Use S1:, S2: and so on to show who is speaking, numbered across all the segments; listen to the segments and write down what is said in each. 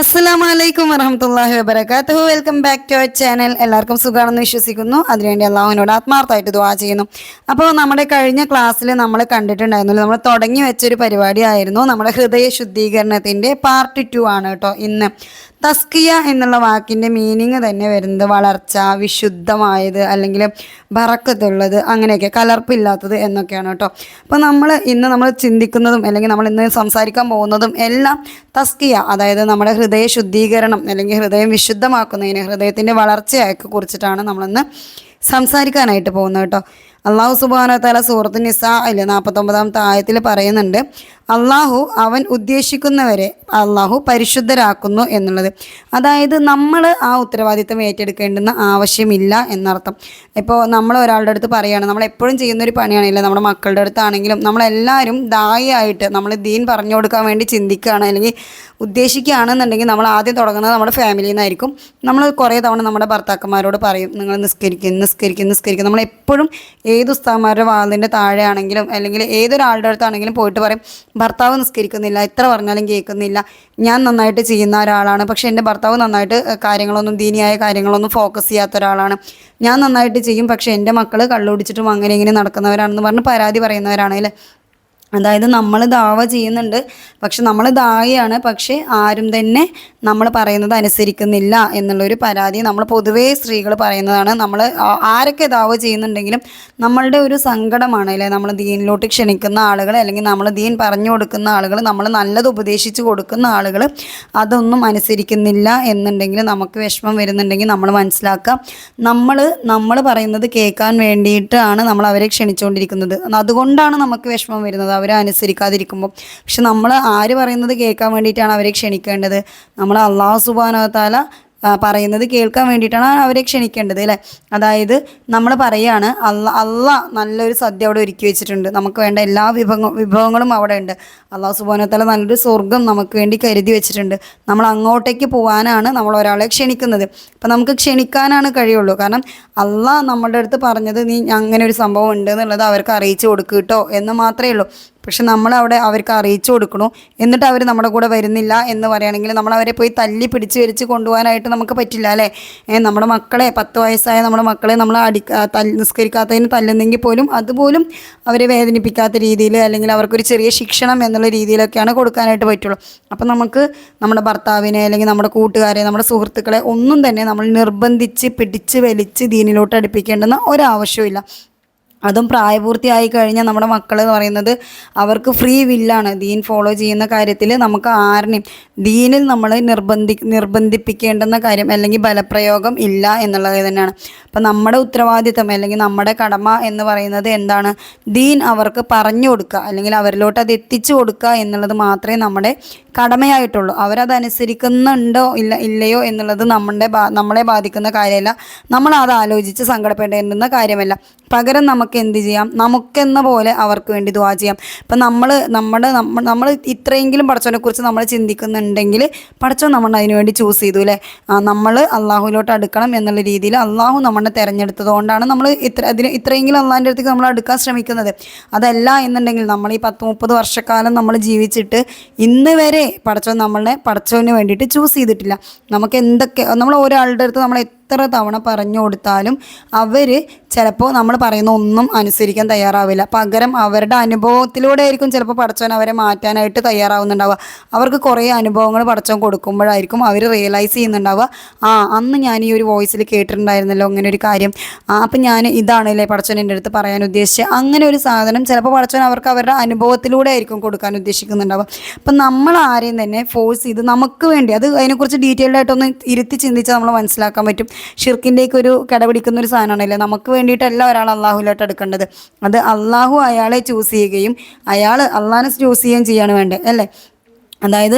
S1: അസ്സലാമു അലൈക്കും വറഹമത്തല്ലാഹി വബർക്കാത്തുഹു welcome back to our channel എല്ലാവർക്കും സുഖമാണെന്ന് വിശ്വസിക്കുന്നു. അതിനുവേണ്ടി അള്ളാഹുവിനോട് ആത്മാർത്ഥമായിട്ട് ദുവാ ചെയ്യുന്നു. അപ്പോൾ നമ്മുടെ കഴിഞ്ഞ ക്ലാസ്സിൽ നമ്മൾ കണ്ടിട്ടുണ്ടായിരുന്നല്ലോ നമ്മൾ തുടങ്ങി വെച്ചൊരു പരിപാടിയായിരുന്നു നമ്മുടെ ഹൃദയ ശുദ്ധീകരണത്തിന്റെ പാർട്ട് ടു ആണ് കേട്ടോ ഇന്ന്. തസ്കിയ എന്നുള്ള വാക്കിന്റെ മീനിങ് തന്നെ വരുന്നത് വളർച്ച വിശുദ്ധമായത് അല്ലെങ്കിൽ ബറക്കത്തുള്ളത് അങ്ങനെയൊക്കെ കലർപ്പില്ലാത്തത് എന്നൊക്കെയാണ് കേട്ടോ. അപ്പോൾ നമ്മൾ ഇന്ന് നമ്മൾ ചിന്തിക്കുന്നതും അല്ലെങ്കിൽ നമ്മൾ ഇന്ന് സംസാരിക്കാൻ പോകുന്നതും എല്ലാം തസ്കിയ അതായത് നമ്മുടെ ഹൃദയ ശുദ്ധീകരണം അല്ലെങ്കിൽ ഹൃദയം വിശുദ്ധമാക്കുന്നതിന് ഹൃദയത്തിന്റെ വളർച്ചയൊക്കെ കുറിച്ചിട്ടാണ് നമ്മളിന്ന് സംസാരിക്കാനായിട്ട് പോകുന്നത് കേട്ടോ. അള്ളാഹു സുബാന തല സൂറത്ത് അല്ലെ നാൽപ്പത്തൊമ്പതാം ആയത്തിൽ പറയുന്നുണ്ട് അള്ളാഹു അവൻ ഉദ്ദേശിക്കുന്നവരെ അള്ളാഹു പരിശുദ്ധരാക്കുന്നു എന്നുള്ളത്. അതായത് നമ്മൾ ആ ഉത്തരവാദിത്തം ഏറ്റെടുക്കേണ്ടുന്ന ആവശ്യമില്ല എന്നർത്ഥം. ഇപ്പോൾ നമ്മൾ ഒരാളുടെ അടുത്ത് പറയുകയാണ് നമ്മൾ എപ്പോഴും ചെയ്യുന്ന ഒരു പണിയാണില്ല നമ്മുടെ മക്കളുടെ അടുത്താണെങ്കിലും നമ്മളെല്ലാവരും ദായിയായിട്ട് നമ്മൾ ദീൻ പറഞ്ഞു കൊടുക്കാൻ വേണ്ടി ചിന്തിക്കുകയാണ് അല്ലെങ്കിൽ ഉദ്ദേശിക്കുകയാണെന്നുണ്ടെങ്കിൽ നമ്മൾ ആദ്യം തുടങ്ങുന്നത് നമ്മുടെ ഫാമിലിയിൽ നിന്നായിരിക്കും നമ്മൾ കുറേ തവണ നമ്മുടെ ഭർത്താക്കന്മാരോട് പറയും നിങ്ങൾ നിസ്കരിക്കും നിസ്കരിക്കും നിസ്കരിക്കും. നമ്മൾ എപ്പോഴും ഏത് ഉസ്താന്മാരുടെ വാതിന്റെ താഴെയാണെങ്കിലും അല്ലെങ്കിൽ ഏതൊരാളുടെ അടുത്താണെങ്കിലും പോയിട്ട് പറയും ഭർത്താവ് നിസ്കരിക്കുന്നില്ല എത്ര പറഞ്ഞാലും കേൾക്കുന്നില്ല. ഞാൻ നന്നായിട്ട് ചെയ്യുന്ന ഒരാളാണ്. പക്ഷേ എന്റെ ഭർത്താവ് നന്നായിട്ട് കാര്യങ്ങളൊന്നും ദീനിയായ കാര്യങ്ങളൊന്നും ഫോക്കസ് ചെയ്യാത്ത ഒരാളാണ്. ഞാൻ നന്നായിട്ട് ചെയ്യും. പക്ഷേ എന്റെ മക്കൾ കള്ളുപിടിച്ചിട്ടും അങ്ങനെ ഇങ്ങനെ നടക്കുന്നവരാണെന്ന് പറഞ്ഞ് പരാതി പറയുന്നവരാണ്. അല്ലേ? അതായത് നമ്മൾ ദാവ ചെയ്യുന്നുണ്ട്. പക്ഷെ നമ്മൾ ദാവയാണ് പക്ഷെ ആരും തന്നെ നമ്മൾ പറയുന്നത് അനുസരിക്കുന്നില്ല എന്നുള്ളൊരു പരാതി നമ്മൾ പൊതുവേ സ്ത്രീകൾ പറയുന്നതാണ്. നമ്മൾ ആരൊക്കെ ദാവ ചെയ്യുന്നുണ്ടെങ്കിലും നമ്മളുടെ ഒരു സങ്കടമാണ്. അല്ലേ? നമ്മൾ ദീനിലോട്ട് ക്ഷണിക്കുന്ന ആളുകൾ അല്ലെങ്കിൽ നമ്മൾ ദീൻ പറഞ്ഞു കൊടുക്കുന്ന ആളുകൾ നമ്മൾ നല്ലത് ഉപദേശിച്ച് കൊടുക്കുന്ന ആളുകൾ അതൊന്നും അനുസരിക്കുന്നില്ല എന്നുണ്ടെങ്കിൽ നമുക്ക് വിഷമം വരുന്നുണ്ടെങ്കിൽ നമ്മൾ മനസ്സിലാക്കാം. നമ്മൾ നമ്മൾ പറയുന്നത് കേൾക്കാൻ വേണ്ടിയിട്ടാണ് നമ്മൾ അവരെ ക്ഷണിച്ചുകൊണ്ടിരിക്കുന്നത് അതുകൊണ്ടാണ് നമുക്ക് വിഷമം വരുന്നത്. അവരെ അനുസരിക്കാതിരിക്കുമ്പോൾ. പക്ഷെ നമ്മൾ ആര് പറയുന്നത് കേൾക്കാൻ വേണ്ടിയിട്ടാണ് അവരെ ക്ഷണിക്കേണ്ടത്? നമ്മൾ അള്ളാഹു സുബാനത്താല പറയുന്നത് കേൾക്കാൻ വേണ്ടിയിട്ടാണ് അവരെ ക്ഷണിക്കേണ്ടത് അല്ലേ? അതായത് നമ്മൾ പറയാണ് അല്ല അല്ല നല്ലൊരു സദ്യ അവിടെ ഒരുക്കി വെച്ചിട്ടുണ്ട്. നമുക്ക് വേണ്ട എല്ലാ വിഭവ വിഭവങ്ങളും അവിടെ ഉണ്ട്. അള്ളാഹു സുബോനത്തല നല്ലൊരു സ്വർഗം നമുക്ക് വേണ്ടി കരുതി വെച്ചിട്ടുണ്ട്. നമ്മൾ അങ്ങോട്ടേക്ക് പോകാനാണ് നമ്മൾ ഒരാളെ ക്ഷണിക്കുന്നത്. അപ്പം നമുക്ക് ക്ഷണിക്കാനാണ് കഴിയുള്ളൂ. കാരണം അല്ല നമ്മളുടെ അടുത്ത് പറഞ്ഞത് നീ അങ്ങനെ ഒരു സംഭവം ഉണ്ട് എന്നുള്ളത് അവർക്ക് അറിയിച്ചു കൊടുക്കുക കേട്ടോ എന്ന് മാത്രമേ ഉള്ളൂ. പക്ഷെ നമ്മൾ അവിടെ അവർക്ക് അറിയിച്ചു കൊടുക്കണു. എന്നിട്ട് അവർ നമ്മുടെ കൂടെ വരുന്നില്ല എന്ന് പറയുകയാണെങ്കിൽ നമ്മൾ അവരെ പോയി തല്ലി പിടിച്ച് വരിച്ച് കൊണ്ടുപോകാനായിട്ട് നമുക്ക് പറ്റില്ല അല്ലേ? നമ്മുടെ മക്കളെ പത്ത് വയസ്സായ നമ്മുടെ മക്കളെ നമ്മൾ അടി തല്ല് നിസ്കരിക്കാത്തതിന് തല്ലുന്നെങ്കിൽ പോലും അതുപോലും അവരെ വേദനിപ്പിക്കാത്ത രീതിയിൽ അല്ലെങ്കിൽ അവർക്കൊരു ചെറിയ ശിക്ഷണം എന്നുള്ള രീതിയിലൊക്കെയാണ് കൊടുക്കാനായിട്ട് പറ്റുള്ളൂ. അപ്പം നമുക്ക് നമ്മുടെ ഭർത്താവിനെ അല്ലെങ്കിൽ നമ്മുടെ കൂട്ടുകാരെ നമ്മുടെ സുഹൃത്തുക്കളെ ഒന്നും തന്നെ നമ്മൾ നിർബന്ധിച്ച് പിടിച്ച് വലിച്ച് ദീനിലോട്ട് അടുപ്പിക്കേണ്ടെന്ന ഒരാവശ്യമില്ല അതും പ്രായപൂർത്തിയായി കഴിഞ്ഞാൽ നമ്മുടെ മക്കൾ എന്ന് പറയുന്നത് അവർക്ക് ഫ്രീ വില്ലാണ് ദീൻ ഫോളോ ചെയ്യുന്ന കാര്യത്തിൽ നമുക്ക് ആരിനെയും ദീനിൽ നമ്മൾ നിർബന്ധി നിർബന്ധിപ്പിക്കേണ്ടുന്ന കാര്യം അല്ലെങ്കിൽ ബലപ്രയോഗം ഇല്ല എന്നുള്ളത് തന്നെയാണ്. അപ്പം നമ്മുടെ ഉത്തരവാദിത്തം അല്ലെങ്കിൽ നമ്മുടെ കടമ എന്ന് പറയുന്നത് എന്താണ്? ദീൻ അവർക്ക് പറഞ്ഞു കൊടുക്കുക അല്ലെങ്കിൽ അവരിലോട്ട് അത് എത്തിച്ചു കൊടുക്കുക എന്നുള്ളത് മാത്രമേ നമ്മുടെ കടമയായിട്ടുള്ളൂ. അവരതനുസരിക്കുന്നുണ്ടോ ഇല്ല ഇല്ലയോ എന്നുള്ളത് നമ്മുടെ നമ്മളെ ബാധിക്കുന്ന കാര്യമല്ല. നമ്മൾ അത് ആലോചിച്ച് സങ്കടപ്പെടേണ്ടുന്ന കാര്യമല്ല. പകരം നമുക്ക് എന്ത് ചെയ്യാം? നമുക്കെന്ന പോലെ അവർക്ക് വേണ്ടി ദുവാ ചെയ്യാം. ഇപ്പം നമ്മൾ നമ്മുടെ നമ്മൾ നമ്മൾ ഇത്രയെങ്കിലും പടച്ചവനെ കുറിച്ച് നമ്മൾ ചിന്തിക്കുന്നുണ്ടെങ്കിൽ പടച്ചവൻ നമ്മൾ അതിനു വേണ്ടി ചൂസ് ചെയ്തു അല്ലേ നമ്മൾ അള്ളാഹുവിലോട്ട് അടുക്കണം എന്നുള്ള രീതിയിൽ അള്ളാഹു നമ്മളെ തിരഞ്ഞെടുത്തത് കൊണ്ടാണ് നമ്മൾ ഇത്ര അതിന് ഇത്രയെങ്കിലും അള്ളാഹിന്റെ അടുത്തേക്ക് നമ്മൾ അടുക്കാൻ ശ്രമിക്കുന്നത്. അതല്ല എന്നുണ്ടെങ്കിൽ നമ്മൾ ഈ പത്ത് മുപ്പത് വർഷക്കാലം നമ്മൾ ജീവിച്ചിട്ട് ഇന്ന് വരെ പടച്ചവൻ നമ്മളെ പടച്ചവന് വേണ്ടിയിട്ട് ചൂസ് ചെയ്തിട്ടില്ല. നമുക്ക് എന്തൊക്കെ നമ്മൾ ഒരാളുടെ അടുത്ത് നമ്മൾ എത്ര തവണ പറഞ്ഞു കൊടുത്താലും അവർ ചിലപ്പോൾ നമ്മൾ പറയുന്ന ഒന്നും അനുസരിക്കാൻ തയ്യാറാവില്ല. പകരം അവരുടെ അനുഭവത്തിലൂടെ ആയിരിക്കും ചിലപ്പോൾ പടച്ചവൻ അവരെ മാറ്റാനായിട്ട് തയ്യാറാവുന്നുണ്ടാവുക. അവർക്ക് കുറേ അനുഭവങ്ങൾ പടച്ചവൻ കൊടുക്കുമ്പോഴായിരിക്കും അവർ റിയലൈസ് ചെയ്യുന്നുണ്ടാവുക. ആ അന്ന് ഞാൻ ഈ ഒരു വോയിസിൽ കേട്ടിട്ടുണ്ടായിരുന്നല്ലോ അങ്ങനെ ഒരു കാര്യം. ആ അപ്പം ഞാൻ ഇതാണല്ലേ പടച്ചവൻ എന്റെ അടുത്ത് പറയാൻ ഉദ്ദേശിച്ചത് അങ്ങനെ ഒരു സാധനം ചിലപ്പോൾ പടച്ചവൻ അവർക്ക് അവരുടെ അനുഭവത്തിലൂടെ ആയിരിക്കും കൊടുക്കാൻ ഉദ്ദേശിക്കുന്നുണ്ടാവുക. അപ്പം നമ്മൾ ആരെയും തന്നെ ഫോഴ്സ് ചെയ്ത് നമുക്ക് വേണ്ടി അത് അതിനെക്കുറിച്ച് ഡീറ്റെയിൽഡ് ആയിട്ടൊന്ന് ഇരുത്തി ചിന്തിച്ചാൽ നമ്മൾ മനസ്സിലാക്കാൻ പറ്റും. ഷിർക്കിന്റെയൊക്കെ ഒരു കടപിടിക്കുന്ന ഒരു സാധനമാണല്ലേ? നമുക്ക് വേണ്ടിയിട്ടല്ല ഒരാൾ അള്ളാഹുലോട്ട് എടുക്കേണ്ടത്. അത് അള്ളാഹു അയാളെ ചൂസ് ചെയ്യുകയും അയാൾ അള്ളാഹിനെ ചൂസ് ചെയ്യുകയും ചെയ്യാണ് വേണ്ടത് അല്ലേ? അതായത്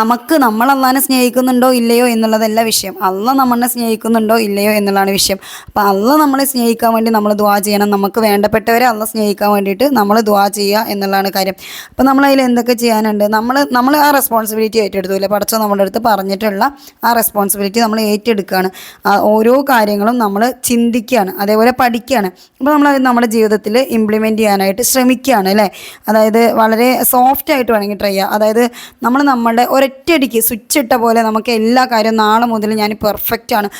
S1: നമുക്ക് നമ്മൾ അള്ളാഹിനെ സ്നേഹിക്കുന്നുണ്ടോ ഇല്ലയോ എന്നുള്ളതല്ല വിഷയം. അള്ള നമ്മളെ സ്നേഹിക്കുന്നുണ്ടോ ഇല്ലയോ എന്നുള്ളതാണ് വിഷയം. അപ്പോൾ അള്ള നമ്മളെ സ്നേഹിക്കാൻ വേണ്ടി നമ്മൾ ദുവാ ചെയ്യണം. നമുക്ക് വേണ്ടപ്പെട്ടവരെ അള്ള സ്നേഹിക്കാൻ വേണ്ടിയിട്ട് നമ്മൾ ദുവാ ചെയ്യുക എന്നുള്ളതാണ് കാര്യം. അപ്പോൾ നമ്മൾ അതിൽ എന്തൊക്കെ ചെയ്യാനുണ്ട്? നമ്മൾ നമ്മൾ ആ റെസ്പോൺസിബിലിറ്റി ഏറ്റെടുത്തു അല്ലേ പഠിച്ചോ നമ്മുടെ അടുത്ത് പറഞ്ഞിട്ടുള്ള ആ റെസ്പോൺസിബിലിറ്റി നമ്മൾ ഏറ്റെടുക്കുകയാണ് ഓരോ കാര്യങ്ങളും നമ്മൾ ചിന്തിക്കുകയാണ് അതേപോലെ പഠിക്കുകയാണ് അപ്പോൾ നമ്മൾ അത് നമ്മുടെ ജീവിതത്തിൽ ഇംപ്ലിമെന്റ് ചെയ്യാനായിട്ട് ശ്രമിക്കുകയാണ് അല്ലേ? അതായത് വളരെ സോഫ്റ്റ് ആയിട്ട് വേണമെങ്കിൽ ട്രൈ ചെയ്യുക അതായത് നമ്മൾ നമ്മുടെ ഒരൊറ്റയടിക്ക് സ്വിച്ച് ഇട്ട പോലെ നമുക്ക് എല്ലാ കാര്യവും നാളെ മുതൽ ഞാൻ പെർഫെക്റ്റ് ആണ്.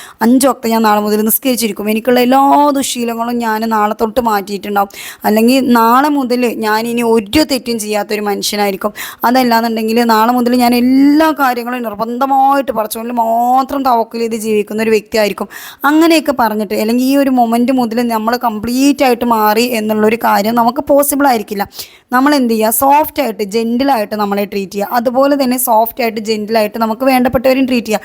S1: വക്ത ഞാൻ നാളെ മുതൽ നിസ്കരിച്ചിരിക്കും. എനിക്കുള്ള എല്ലാ ദുശീലങ്ങളും ഞാൻ നാളെ തൊട്ട് മാറ്റിയിട്ടുണ്ടാവും. അല്ലെങ്കിൽ നാളെ മുതൽ ഞാൻ ഇനി ഒരു തെറ്റും ചെയ്യാത്തൊരു മനുഷ്യനായിരിക്കും. അതല്ലാന്നുണ്ടെങ്കിൽ നാളെ മുതൽ ഞാൻ എല്ലാ കാര്യങ്ങളും നിർബന്ധമായിട്ട് പറച്ചുകൊണ്ട് മാത്രം തവക്കൽ ചെയ്ത് ജീവിക്കുന്ന ഒരു വ്യക്തിയായിരിക്കും. അങ്ങനെയൊക്കെ പറഞ്ഞിട്ട് അല്ലെങ്കിൽ ഈ ഒരു മൊമെന്റ് മുതൽ നമ്മൾ കംപ്ലീറ്റ് ആയിട്ട് മാറി എന്നുള്ളൊരു കാര്യം നമുക്ക് പോസിബിൾ ആയിരിക്കില്ല. നമ്മൾ എന്ത് ചെയ്യുക? സോഫ്റ്റ് ആയിട്ട് ജെന്റിലായിട്ട് നമ്മളെ ട്രീറ്റ് ചെയ്യുക. അതുപോലെ തന്നെ സോഫ്റ്റ് ആയിട്ട് ജെന്റിലായിട്ട് നമുക്ക് വേണ്ടപ്പെട്ടവരും ട്രീറ്റ് ചെയ്യാം.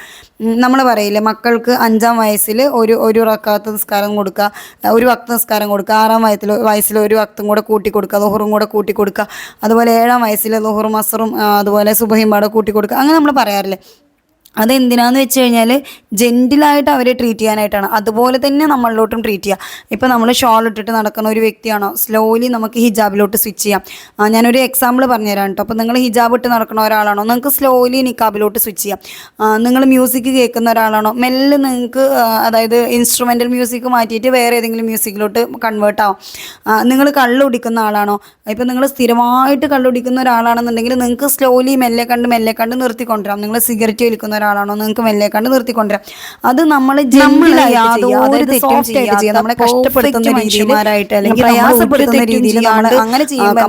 S1: നമ്മൾ പറയില്ലേ മക്കൾക്ക് അഞ്ചാം വയസ്സിൽ ഒരു ഒരു റക്കാത്ത നിസ്കാരം കൊടുക്കുക ഒരു വക്ത നിസ്കാരം കൊടുക്കുക ആറാം വയസ്സിൽ വയസ്സിൽ ഒരു വക്തം കൂടെ കൂട്ടി കൊടുക്കുക ദുഹറും കൂടെ കൂട്ടി കൊടുക്കുക അതുപോലെ ഏഴാം വയസ്സിൽ ദുഹറും അസറും അതുപോലെ സുബഹിയും പാടെ കൂട്ടി കൊടുക്കുക അങ്ങനെ നമ്മൾ പറയാറില്ലേ. അതെന്തിനാന്ന് വെച്ച് കഴിഞ്ഞാൽ ജെന്റിലായിട്ട് അവരെ ട്രീറ്റ് ചെയ്യാനായിട്ടാണ്. അതുപോലെ തന്നെ നമ്മളിലോട്ടും ട്രീറ്റ് ചെയ്യുക ഇപ്പോൾ നമ്മൾ ഷോൾ ഇട്ടിട്ട് നടക്കുന്ന ഒരു വ്യക്തിയാണോ? സ്ലോലി നമുക്ക് ഹിജാബിലോട്ട് സ്വിച്ച് ചെയ്യാം. ഞാനൊരു എക്സാമ്പിൾ പറഞ്ഞുതരാം കേട്ടോ അപ്പോൾ നിങ്ങൾ ഹിജാബ് ഇട്ട് നടക്കുന്ന ഒരാളാണോ? നിങ്ങൾക്ക് സ്ലോലി നിക്കാബിലോട്ട് സ്വിച്ച് ചെയ്യാം. നിങ്ങൾ മ്യൂസിക് കേൾക്കുന്ന ഒരാളാണോ? മെല്ലെ നിങ്ങൾക്ക് അതായത് ഇൻസ്ട്രുമെന്റൽ മ്യൂസിക് മാറ്റിയിട്ട് വേറെ ഏതെങ്കിലും മ്യൂസിക്കിലോട്ട് കൺവേർട്ട് ആവും. നിങ്ങൾ കള്ള് കുടിക്കുന്ന ആളാണോ? ഇപ്പം നിങ്ങൾ സ്ഥിരമായിട്ട് കള്ള് കുടിക്കുന്ന ഒരാളാണെന്നുണ്ടെങ്കിൽ നിങ്ങൾക്ക് സ്ലോലി മെല്ലെ കണ്ട് മെല്ലെ കണ്ട് നിർത്തിക്കൊണ്ടുവരാം. നിങ്ങൾ സിഗരറ്റ് വലിക്കുന്ന ഒരാളാണോ നിങ്ങൾക്ക് മെല്ലെ കണ്ട് നിർത്തിക്കൊണ്ടുവരാം. അത് നമ്മൾ യാതൊരു തെറ്റും ചെയ്യാതെ നമ്മളെ കഷ്ടപ്പെടുത്തുന്ന രീതിയിലായിട്ട് അല്ലെങ്കിൽ പ്രയാസപ്പെടുത്തുന്ന രീതിയിൽ അങ്ങനെ ചെയ്യുമ്പോൾ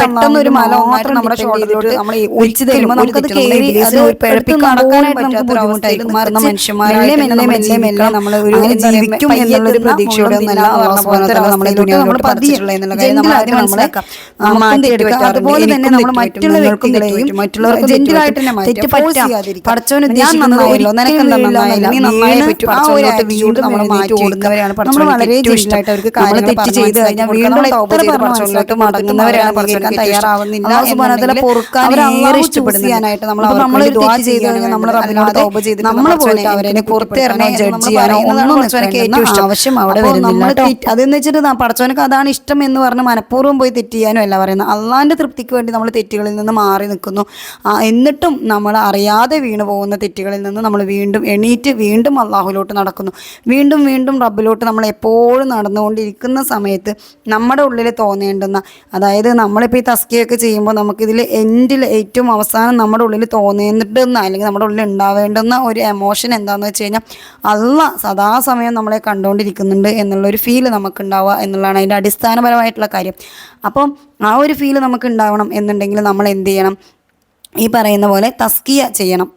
S1: പെട്ടെന്ന് ഒരു മല നമ്മുടെ ഷോൾഡറിലോട്ട് നമ്മൾ ഒഴിച്ചു തരുമ്പോൾ നമുക്കത് കയറി അത് പിഴപ്പിക്കാൻ നടക്കാനായിട്ട് നമുക്ക് ബുദ്ധിമുട്ടായിരിക്കും. മാറുന്ന മനുഷ്യന്മാരെ മെല്ലെ മെല്ലെ മെല്ലെ നമ്മൾ ഒരു ജീവിക്കും എന്നുള്ളൊരു പ്രതീക്ഷയോടെ ഒന്നല്ല നമ്മളെ എന്നുള്ള കാര്യം നമ്മൾ ആദ്യം മനസ്സിലാക്കാം. മാറ്റിയെടുക്കുക അതുപോലെ തന്നെ നമ്മൾ മറ്റുള്ള വ്യക്തികളെയും മറ്റുള്ളവർക്ക് ജെന്റിലായിട്ട് തന്നെ പറ്റാം. കാര്യങ്ങൾ തെറ്റ് ചെയ്ത് കഴിഞ്ഞാൽ വീണ്ടും എത്ര മനസ്സിലോട്ട് മടങ്ങുന്നവരാണ് പഠിച്ചെടുക്കാൻ തയ്യാറാവുന്നില്ല പൊറുക്കാൻ ഏറെ നമ്മൾ നമ്മൾ ചെയ്ത് കഴിഞ്ഞാൽ നമ്മൾ റബ്ബിനോട് തൗബ ചെയ്ത് നമ്മൾ പോയിട്ട് അവരെ പുറത്തിറങ്ങി ജഡ്ജ് ചെയ്യാനോ ഒന്നും പഠിച്ചവനക്ക് ഏറ്റവും ഇഷ്ടം. ആവശ്യം അവിടെ വരുന്നില്ല അതെന്ന് വെച്ചിട്ട് പടച്ചവനക്ക് അതാണ് ഇഷ്ടം എന്ന് പറഞ്ഞ് മനഃപൂർവം പോയി തെറ്റ് ചെയ്യാനും അല്ല പറയുന്നത്. അള്ളാന്റെ തൃപ്തിക്ക് വേണ്ടി നമ്മൾ തെറ്റുകളിൽ നിന്ന് മാറി നിൽക്കുന്നു എന്നിട്ടും നമ്മൾ അറിയാതെ വീണു പോകുന്ന തെറ്റുകളിൽ നിന്ന് നമ്മൾ വീണ്ടും എണീറ്റ് വീണ്ടും അള്ളാഹുലോട്ട് നടക്കുന്നു. വീണ്ടും വീണ്ടും റബ്ബിലോട്ട് നമ്മൾ എപ്പോഴും നടന്നുകൊണ്ടിരിക്കുന്ന സമയത്ത് നമ്മുടെ ഉള്ളിൽ തോന്നേണ്ടുന്ന അതായത് നമ്മളിപ്പോൾ ഈ തസ്കിയൊക്കെ ചെയ്യുമ്പോൾ നമുക്കിതിൽ എൻഡിൽ ഏറ്റവും അവസാനം നമ്മുടെ ഉള്ളിൽ തോന്നേണ്ടുന്ന അല്ലെങ്കിൽ നമ്മുടെ ഉള്ളിൽ ഉണ്ടാവേണ്ടുന്ന ഒരു എമോഷൻ എന്താണെന്ന് വെച്ച് കഴിഞ്ഞാൽ അല്ല സദാസമയം നമ്മളെ കണ്ടുകൊണ്ടിരിക്കുന്നുണ്ട് എന്നുള്ളൊരു ഫീൽ നമുക്കുണ്ടാവുക എന്നുള്ളതാണ് അതിന്റെ അടിസ്ഥാനപരമായിട്ടുള്ള കാര്യം. അപ്പം ആ ഒരു ഫീൽ നമുക്ക് ഉണ്ടാവണം എന്നുണ്ടെങ്കിൽ നമ്മൾ എന്ത് ചെയ്യണം? ഈ പറയുന്ന പോലെ തസ്കിയ ചെയ്യണം.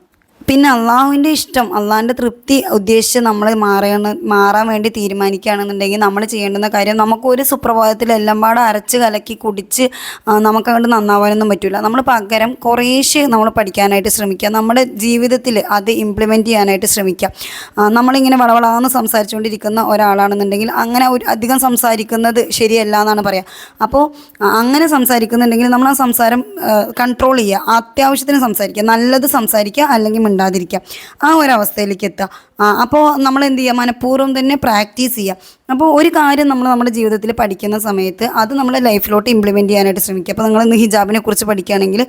S1: പിന്നെ അള്ളാഹുവിന്റെ ഇഷ്ടം അള്ളാഹിന്റെ തൃപ്തി ഉദ്ദേശിച്ച് നമ്മൾ മാറണ മാറാൻ വേണ്ടി തീരുമാനിക്കുകയാണെന്നുണ്ടെങ്കിൽ നമ്മൾ ചെയ്യേണ്ടുന്ന കാര്യം നമുക്കൊരു സുപ്രഭാതത്തിൽ എല്ലാം പാടെ അരച്ച് കലക്കി കുടിച്ച് നമുക്ക് അങ്ങോട്ട് നന്നാവാനൊന്നും പറ്റില്ല നമ്മൾ പകരം കുറേശ്ശെ നമ്മൾ പഠിക്കാനായിട്ട് ശ്രമിക്കുക. നമ്മുടെ ജീവിതത്തിൽ അത് ഇംപ്ലിമെന്റ് ചെയ്യാനായിട്ട് ശ്രമിക്കുക. നമ്മളിങ്ങനെ വളവളാന്ന് സംസാരിച്ചുകൊണ്ടിരിക്കുന്ന ഒരാളാണെന്നുണ്ടെങ്കിൽ അങ്ങനെ ഒരു അധികം സംസാരിക്കുന്നത് ശരിയല്ല എന്നാണ് പറയുക അപ്പോൾ അങ്ങനെ സംസാരിക്കുന്നുണ്ടെങ്കിൽ നമ്മൾ ആ സംസാരം കൺട്രോൾ ചെയ്യുക. അത്യാവശ്യത്തിന് സംസാരിക്കുക. നല്ലത് സംസാരിക്കുക അല്ലെങ്കിൽ മിണ്ടാതിരിക്കുക. ആ ഒരു അവസ്ഥയിലേക്ക് എത്തുക. അപ്പോൾ നമ്മൾ എന്ത് ചെയ്യുക മനഃപൂർവം തന്നെ പ്രാക്ടീസ് ചെയ്യുക അപ്പോൾ ഒരു കാര്യം നമ്മൾ നമ്മുടെ ജീവിതത്തിൽ പഠിക്കുന്ന സമയത്ത് അത് നമ്മൾ ലൈഫിലോട്ട് ഇംപ്ലിമെന്റ് ചെയ്യാനായിട്ട് ശ്രമിക്കുക. അപ്പോൾ നിങ്ങൾ ഇന്ന് ഹിജാബിനെ കുറിച്ച് പഠിക്കുകയാണെങ്കിൽ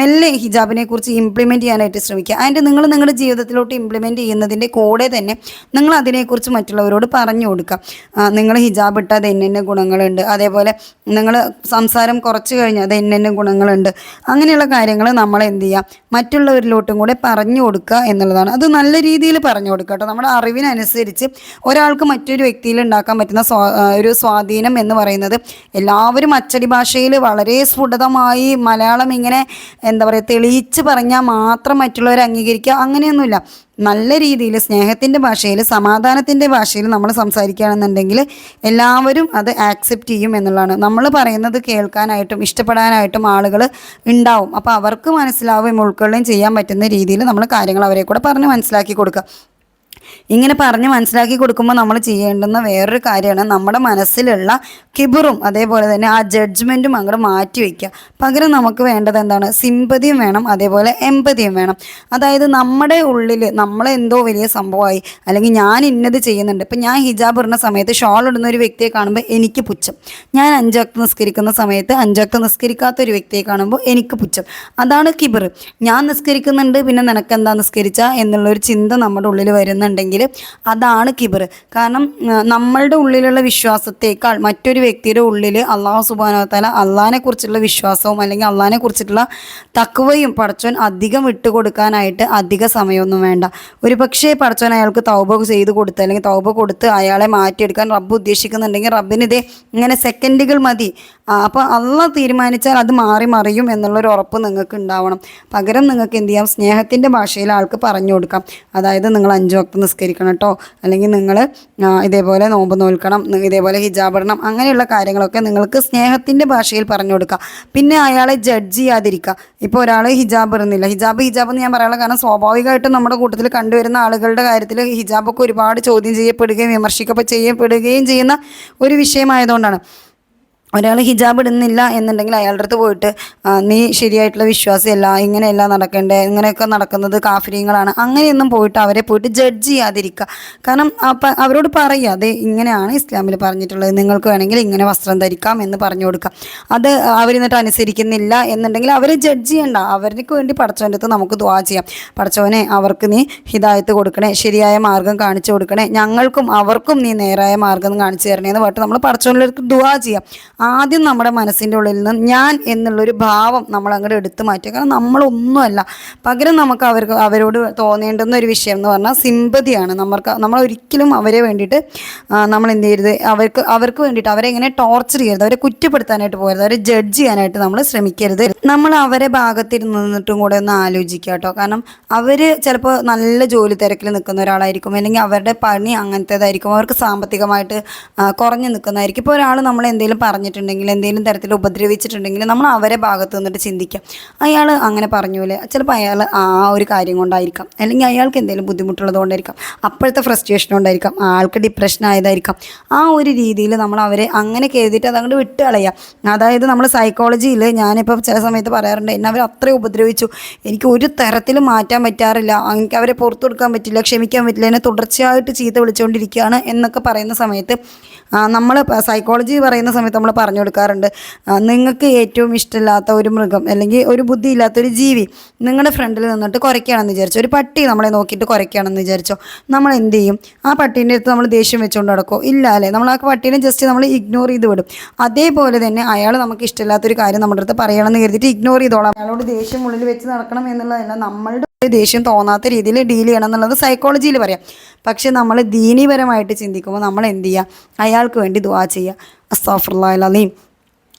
S1: മെല്ലെ ഹിജാബിനെ കുറിച്ച് ഇംപ്ലിമെന്റ് ചെയ്യാനായിട്ട് ശ്രമിക്കുക. അതിന്റെ നിങ്ങൾ നിങ്ങളുടെ ജീവിതത്തിലോട്ട് ഇംപ്ലിമെന്റ് ചെയ്യുന്നതിന്റെ കൂടെ തന്നെ നിങ്ങൾ അതിനെക്കുറിച്ച് മറ്റുള്ളവരോട് പറഞ്ഞു കൊടുക്കുക. നിങ്ങൾ ഹിജാബ് ഇട്ടാൽ അത് എന്നെ ഗുണങ്ങളുണ്ട്. അതേപോലെ നിങ്ങൾ സംസാരം കുറച്ച് കഴിഞ്ഞാൽ അത് എന്നെ ഗുണങ്ങളുണ്ട്. അങ്ങനെയുള്ള കാര്യങ്ങൾ നമ്മൾ എന്ത് ചെയ്യുക മറ്റുള്ളവരിലോട്ടും കൂടെ പറഞ്ഞു കൊടുക്കുക എന്നുള്ളതാണ്. അത് നല്ല രീതിയിൽ പറഞ്ഞു കൊടുക്കുക കേട്ടോ. നമ്മുടെ അറിവിനനുസരിച്ച് ഒരാൾക്ക് മറ്റൊരു വ്യക്തിയിൽ ഉണ്ടാക്കാൻ പറ്റുന്ന ഒരു സ്വാധീനം എന്ന് പറയുന്നത് എല്ലാവരും അച്ചടി ഭാഷയിൽ വളരെ സ്ഫുടതമായി മലയാളം ഇങ്ങനെ എന്താ പറയുക തെളിയിച്ച് പറഞ്ഞാൽ മാത്രം മറ്റുള്ളവരെ അംഗീകരിക്കുക അങ്ങനെയൊന്നുമില്ല. നല്ല രീതിയിൽ സ്നേഹത്തിന്റെ ഭാഷയിൽ സമാധാനത്തിന്റെ ഭാഷയിൽ നമ്മൾ സംസാരിക്കുകയാണെന്നുണ്ടെങ്കിൽ എല്ലാവരും അത് ആക്സെപ്റ്റ് ചെയ്യും എന്നുള്ളതാണ്. നമ്മൾ പറയുന്നത് കേൾക്കാനായിട്ടും ഇഷ്ടപ്പെടാനായിട്ടും ആളുകൾ ഉണ്ടാവും. അപ്പോൾ അവർക്ക് മനസ്സിലാവുകയും ഉൾക്കൊള്ളുകയും ചെയ്യാൻ പറ്റുന്ന രീതിയിൽ നമ്മൾ കാര്യങ്ങൾ അവരെ കൂടെ പറഞ്ഞ് മനസ്സിലാക്കി കൊടുക്കുക. ഇങ്ങനെ പറഞ്ഞ് മനസ്സിലാക്കി കൊടുക്കുമ്പോൾ നമ്മൾ ചെയ്യേണ്ടുന്ന വേറൊരു കാര്യമാണ് നമ്മുടെ മനസ്സിലുള്ള കിബറും അതേപോലെ തന്നെ ആ ജഡ്ജ്മെന്റും അങ്ങോട്ട് മാറ്റി വയ്ക്കുക പകരം നമുക്ക് വേണ്ടത് എന്താണ്? സിമ്പതിയും വേണം അതേപോലെ എമ്പതിയും വേണം. അതായത് നമ്മുടെ ഉള്ളിൽ നമ്മളെന്തോ വലിയ സംഭവമായി അല്ലെങ്കിൽ ഞാൻ ഇന്നത് ചെയ്യുന്നുണ്ട്. ഇപ്പം ഞാൻ ഹിജാബ് ഇടുന്ന സമയത്ത് ഷോൾ ഇടുന്ന ഒരു വ്യക്തിയെ കാണുമ്പോൾ എനിക്ക് പുച്ഛം. ഞാൻ അഞ്ചാക്ത് നിസ്കരിക്കുന്ന സമയത്ത് അഞ്ചാക്ത് നിസ്കരിക്കാത്ത ഒരു വ്യക്തിയെ കാണുമ്പോൾ എനിക്ക് പുച്ഛം. അതാണ് കിബർ ഞാൻ നിസ്കരിക്കുന്നുണ്ട് പിന്നെ നിനക്കെന്താ നിസ്കരിച്ച? എന്നുള്ളൊരു ചിന്ത നമ്മുടെ ഉള്ളിൽ വരുന്നുണ്ടെങ്കിൽ എന്നുണ്ടെങ്കിൽ അതാണ് കിബർ. കാരണം നമ്മളുടെ ഉള്ളിലുള്ള വിശ്വാസത്തേക്കാൾ മറ്റൊരു വ്യക്തിയുടെ ഉള്ളിൽ അള്ളാഹു സുബാനോത്താല അള്ളാഹിനെ കുറിച്ചുള്ള വിശ്വാസവും അല്ലെങ്കിൽ അള്ളാഹിനെ കുറിച്ചിട്ടുള്ള തക്കവയും പടച്ചോൻ അധികം വിട്ടുകൊടുക്കാനായിട്ട് അധിക സമയമൊന്നും വേണ്ട. ഒരു പക്ഷേ പടച്ചോൻ അയാൾക്ക് തൗബ ചെയ്ത് കൊടുത്ത് അല്ലെങ്കിൽ തൗബ കൊടുത്ത് അയാളെ മാറ്റിയെടുക്കാൻ റബ്ബ് ഉദ്ദേശിക്കുന്നുണ്ടെങ്കിൽ റബ്ബിന് ഇതേ ഇങ്ങനെ സെക്കൻഡുകൾ മതി. അപ്പോൾ അള്ള തീരുമാനിച്ചാൽ അത് മാറി മറിയും എന്നുള്ളൊരു ഉറപ്പ് നിങ്ങൾക്ക് ഉണ്ടാവണം. പകരം നിങ്ങൾക്ക് എന്ത് ചെയ്യാം? സ്നേഹത്തിന്റെ ഭാഷയിൽ ആൾക്ക് പറഞ്ഞു കൊടുക്കാം. അതായത് നിങ്ങൾ അഞ്ചു വക്ത് നിസ്കരിക്കണം കേട്ടോ. അല്ലെങ്കിൽ നിങ്ങൾ ഇതേപോലെ നോമ്പ് നോൽക്കണം ഇതേപോലെ ഹിജാബ് ഇടണം അങ്ങനെയുള്ള കാര്യങ്ങളൊക്കെ നിങ്ങൾക്ക് സ്നേഹത്തിന്റെ ഭാഷയിൽ പറഞ്ഞു കൊടുക്കുക പിന്നെ അയാളെ ജഡ്ജ് ചെയ്യാതിരിക്കുക. ഇപ്പോൾ ഒരാൾ ഹിജാബ് ഇടുന്നില്ല. ഹിജാബ് ഹിജാബ് എന്ന് ഞാൻ പറയാനുള്ള കാരണം സ്വാഭാവികമായിട്ടും നമ്മുടെ കൂട്ടത്തിൽ കണ്ടുവരുന്ന ആളുകളുടെ കാര്യത്തിൽ ഹിജാബൊക്കെ ഒരുപാട് ചോദ്യം ചെയ്യപ്പെടുകയും വിമർശിക്കപ്പെ ചെയ്യപ്പെടുകയും ചെയ്യുന്ന ഒരു വിഷയമായതുകൊണ്ടാണ്. ഒരാൾ ഹിജാബ് ഇടുന്നില്ല എന്നുണ്ടെങ്കിൽ അയാളുടെ അടുത്ത് പോയിട്ട് നീ ശരിയായിട്ടുള്ള വിശ്വാസമല്ല ഇങ്ങനെയല്ല നടക്കേണ്ടത് ഇങ്ങനെയൊക്കെ നടക്കുന്നത് കാഫര്യങ്ങളാണ് അങ്ങനെയൊന്നും പോയിട്ട് അവരെ പോയിട്ട് ജഡ്ജ് ചെയ്യാതിരിക്കുക. കാരണം അവരോട് പറയുക അതെ ഇങ്ങനെയാണ് ഇസ്ലാമിൽ പറഞ്ഞിട്ടുള്ളത് നിങ്ങൾക്ക് വേണമെങ്കിൽ ഇങ്ങനെ വസ്ത്രം ധരിക്കാം എന്ന് പറഞ്ഞു കൊടുക്കുക അത് അവരെന്നിട്ട് അനുസരിക്കുന്നില്ല എന്നുണ്ടെങ്കിൽ അവരെ ജഡ്ജ് ചെയ്യണ്ട. അവർക്ക് വേണ്ടി പടച്ചവന്റെ അടുത്ത് നമുക്ക് ദ്വാ ചെയ്യാം. പടച്ചവനെ അവർക്ക് നീ ഹിതായത്ത് കൊടുക്കണേ ശരിയായ മാർഗം കാണിച്ചു കൊടുക്കണേ ഞങ്ങൾക്കും അവർക്കും നീ നേരായ മാർഗം കാണിച്ചു തരണേ എന്ന് പറഞ്ഞിട്ട് നമ്മൾ പടച്ചവനിലേക്ക് ദ്വാ ചെയ്യാം. ആദ്യം നമ്മുടെ മനസ്സിന്റെ ഉള്ളിൽ നിന്ന് ഞാൻ എന്നുള്ളൊരു ഭാവം നമ്മൾ അങ്ങോട്ട് എടുത്തു മാറ്റുക. കാരണം നമ്മളൊന്നുമല്ല. പകരം നമുക്ക് അവർക്ക് അവരോട് തോന്നേണ്ടുന്ന ഒരു വിഷയം എന്ന് പറഞ്ഞാൽ സിമ്പതിയാണ്. നമ്മൾക്ക് നമ്മൾ ഒരിക്കലും അവരെ വേണ്ടിയിട്ട് നമ്മൾ എന്ത് ചെയ്യരുത് അവർക്ക് അവർക്ക് വേണ്ടിയിട്ട് അവരെ ഇങ്ങനെ ടോർച്ചർ ചെയ്യരുത്. അവരെ കുറ്റപ്പെടുത്താനായിട്ട് പോകരുത്. അവരെ ജഡ്ജ് ചെയ്യാനായിട്ട് നമ്മൾ ശ്രമിക്കരുത്. നമ്മൾ അവരെ ഭാഗത്തിരുന്നിട്ടും കൂടെ ഒന്ന് ആലോചിക്കുക കേട്ടോ. കാരണം അവർ ചിലപ്പോൾ നല്ല ജോലി തിരക്കിൽ നിൽക്കുന്ന ഒരാളായിരിക്കും. അല്ലെങ്കിൽ അവരുടെ പണി അങ്ങനത്തേതായിരിക്കും. അവർക്ക് സാമ്പത്തികമായിട്ട് കുറഞ്ഞു നിൽക്കുന്നതായിരിക്കും. ഇപ്പോൾ ഒരാൾ നമ്മൾ എന്തെങ്കിലും പറഞ്ഞിട്ടുണ്ടെങ്കിൽ എന്തെങ്കിലും തരത്തിൽ ഉപദ്രവിച്ചിട്ടുണ്ടെങ്കിൽ നമ്മൾ അവരെ ഭാഗത്ത് നിന്നിട്ട് ചിന്തിക്കാം. അയാൾ അങ്ങനെ പറഞ്ഞൂലേ ചിലപ്പോൾ അയാൾ ആ ഒരു കാര്യം കൊണ്ടായിരിക്കാം. അല്ലെങ്കിൽ അയാൾക്ക് എന്തെങ്കിലും ബുദ്ധിമുട്ടുള്ളതുകൊണ്ടായിരിക്കാം അപ്പോഴത്തെ ഫ്രസ്ട്രേഷൻ കൊണ്ടായിരിക്കാം. ആൾക്ക് ഡിപ്രഷൻ ആയതായിരിക്കാം. ആ ഒരു രീതിയിൽ നമ്മൾ അവരെ അങ്ങനെ കരുതിയിട്ട് അതങ്ങോട്ട് വിട്ട് കളയുക അതായത് നമ്മൾ സൈക്കോളജിയിൽ ഞാനിപ്പോൾ ചില സമയത്ത് പറയാറുണ്ട് എന്നെ അവർ അത്രയും ഉപദ്രവിച്ചു. എനിക്ക് ഒരു തരത്തിലും മാറ്റാൻ പറ്റാറില്ല. എനിക്ക് അവരെ പുറത്തു കൊടുക്കാൻ പറ്റില്ല. ക്ഷമിക്കാൻ പറ്റില്ല. എന്നെ തുടർച്ചയായിട്ട് ചീത്ത വിളിച്ചുകൊണ്ടിരിക്കുകയാണ് എന്നൊക്കെ പറയുന്ന സമയത്ത് നമ്മൾ സൈക്കോളജി പറയുന്ന സമയത്ത് നമ്മൾ പറഞ്ഞു കൊടുക്കാറുണ്ട്. നിങ്ങൾക്ക് ഏറ്റവും ഇഷ്ടമില്ലാത്ത ഒരു മൃഗം അല്ലെങ്കിൽ ഒരു ബുദ്ധിയില്ലാത്ത ഒരു ജീവി നിങ്ങളുടെ ഫ്രണ്ടിൽ നിന്നിട്ട് കുറയ്ക്കുകയാണെന്ന് വിചാരിച്ചോ. ഒരു പട്ടി നമ്മളെ നോക്കിയിട്ട് കുറയ്ക്കുകയാണെന്ന് വിചാരിച്ചോ? നമ്മൾ എന്ത് ചെയ്യും? ആ പട്ടീന്റെ അടുത്ത് നമ്മൾ ദേഷ്യം വെച്ചുകൊണ്ട് നടക്കുമോ ഇല്ല അല്ലേ? നമ്മൾ ആ പട്ടീനെ ജസ്റ്റ് നമ്മൾ ഇഗ്നോർ ചെയ്ത് വിടും. അതേപോലെ തന്നെ അയാൾ നമുക്ക് ഇഷ്ടമില്ലാത്തൊരു കാര്യം നമ്മുടെ അടുത്ത് പറയണമെന്ന് കരുതിയിട്ട് ഇഗ്നോർ ചെയ്തോളാം. അയാളോട് ദേഷ്യം ഉള്ളിൽ വെച്ച് നടക്കണം എന്നുള്ളതല്ല നമ്മളുടെ ദേഷ്യം തോന്നാത്ത രീതിയിൽ ഡീൽ ചെയ്യണം എന്നുള്ളത് സൈക്കോളജിയിൽ പറയാം. പക്ഷെ നമ്മൾ ദീനീപരമായിട്ട് ചിന്തിക്കുമ്പോൾ നമ്മൾ എന്ത് ചെയ്യുക? അയാൾക്ക് വേണ്ടി ദുവാ ചെയ്യുക. أستغفر الله العظيم.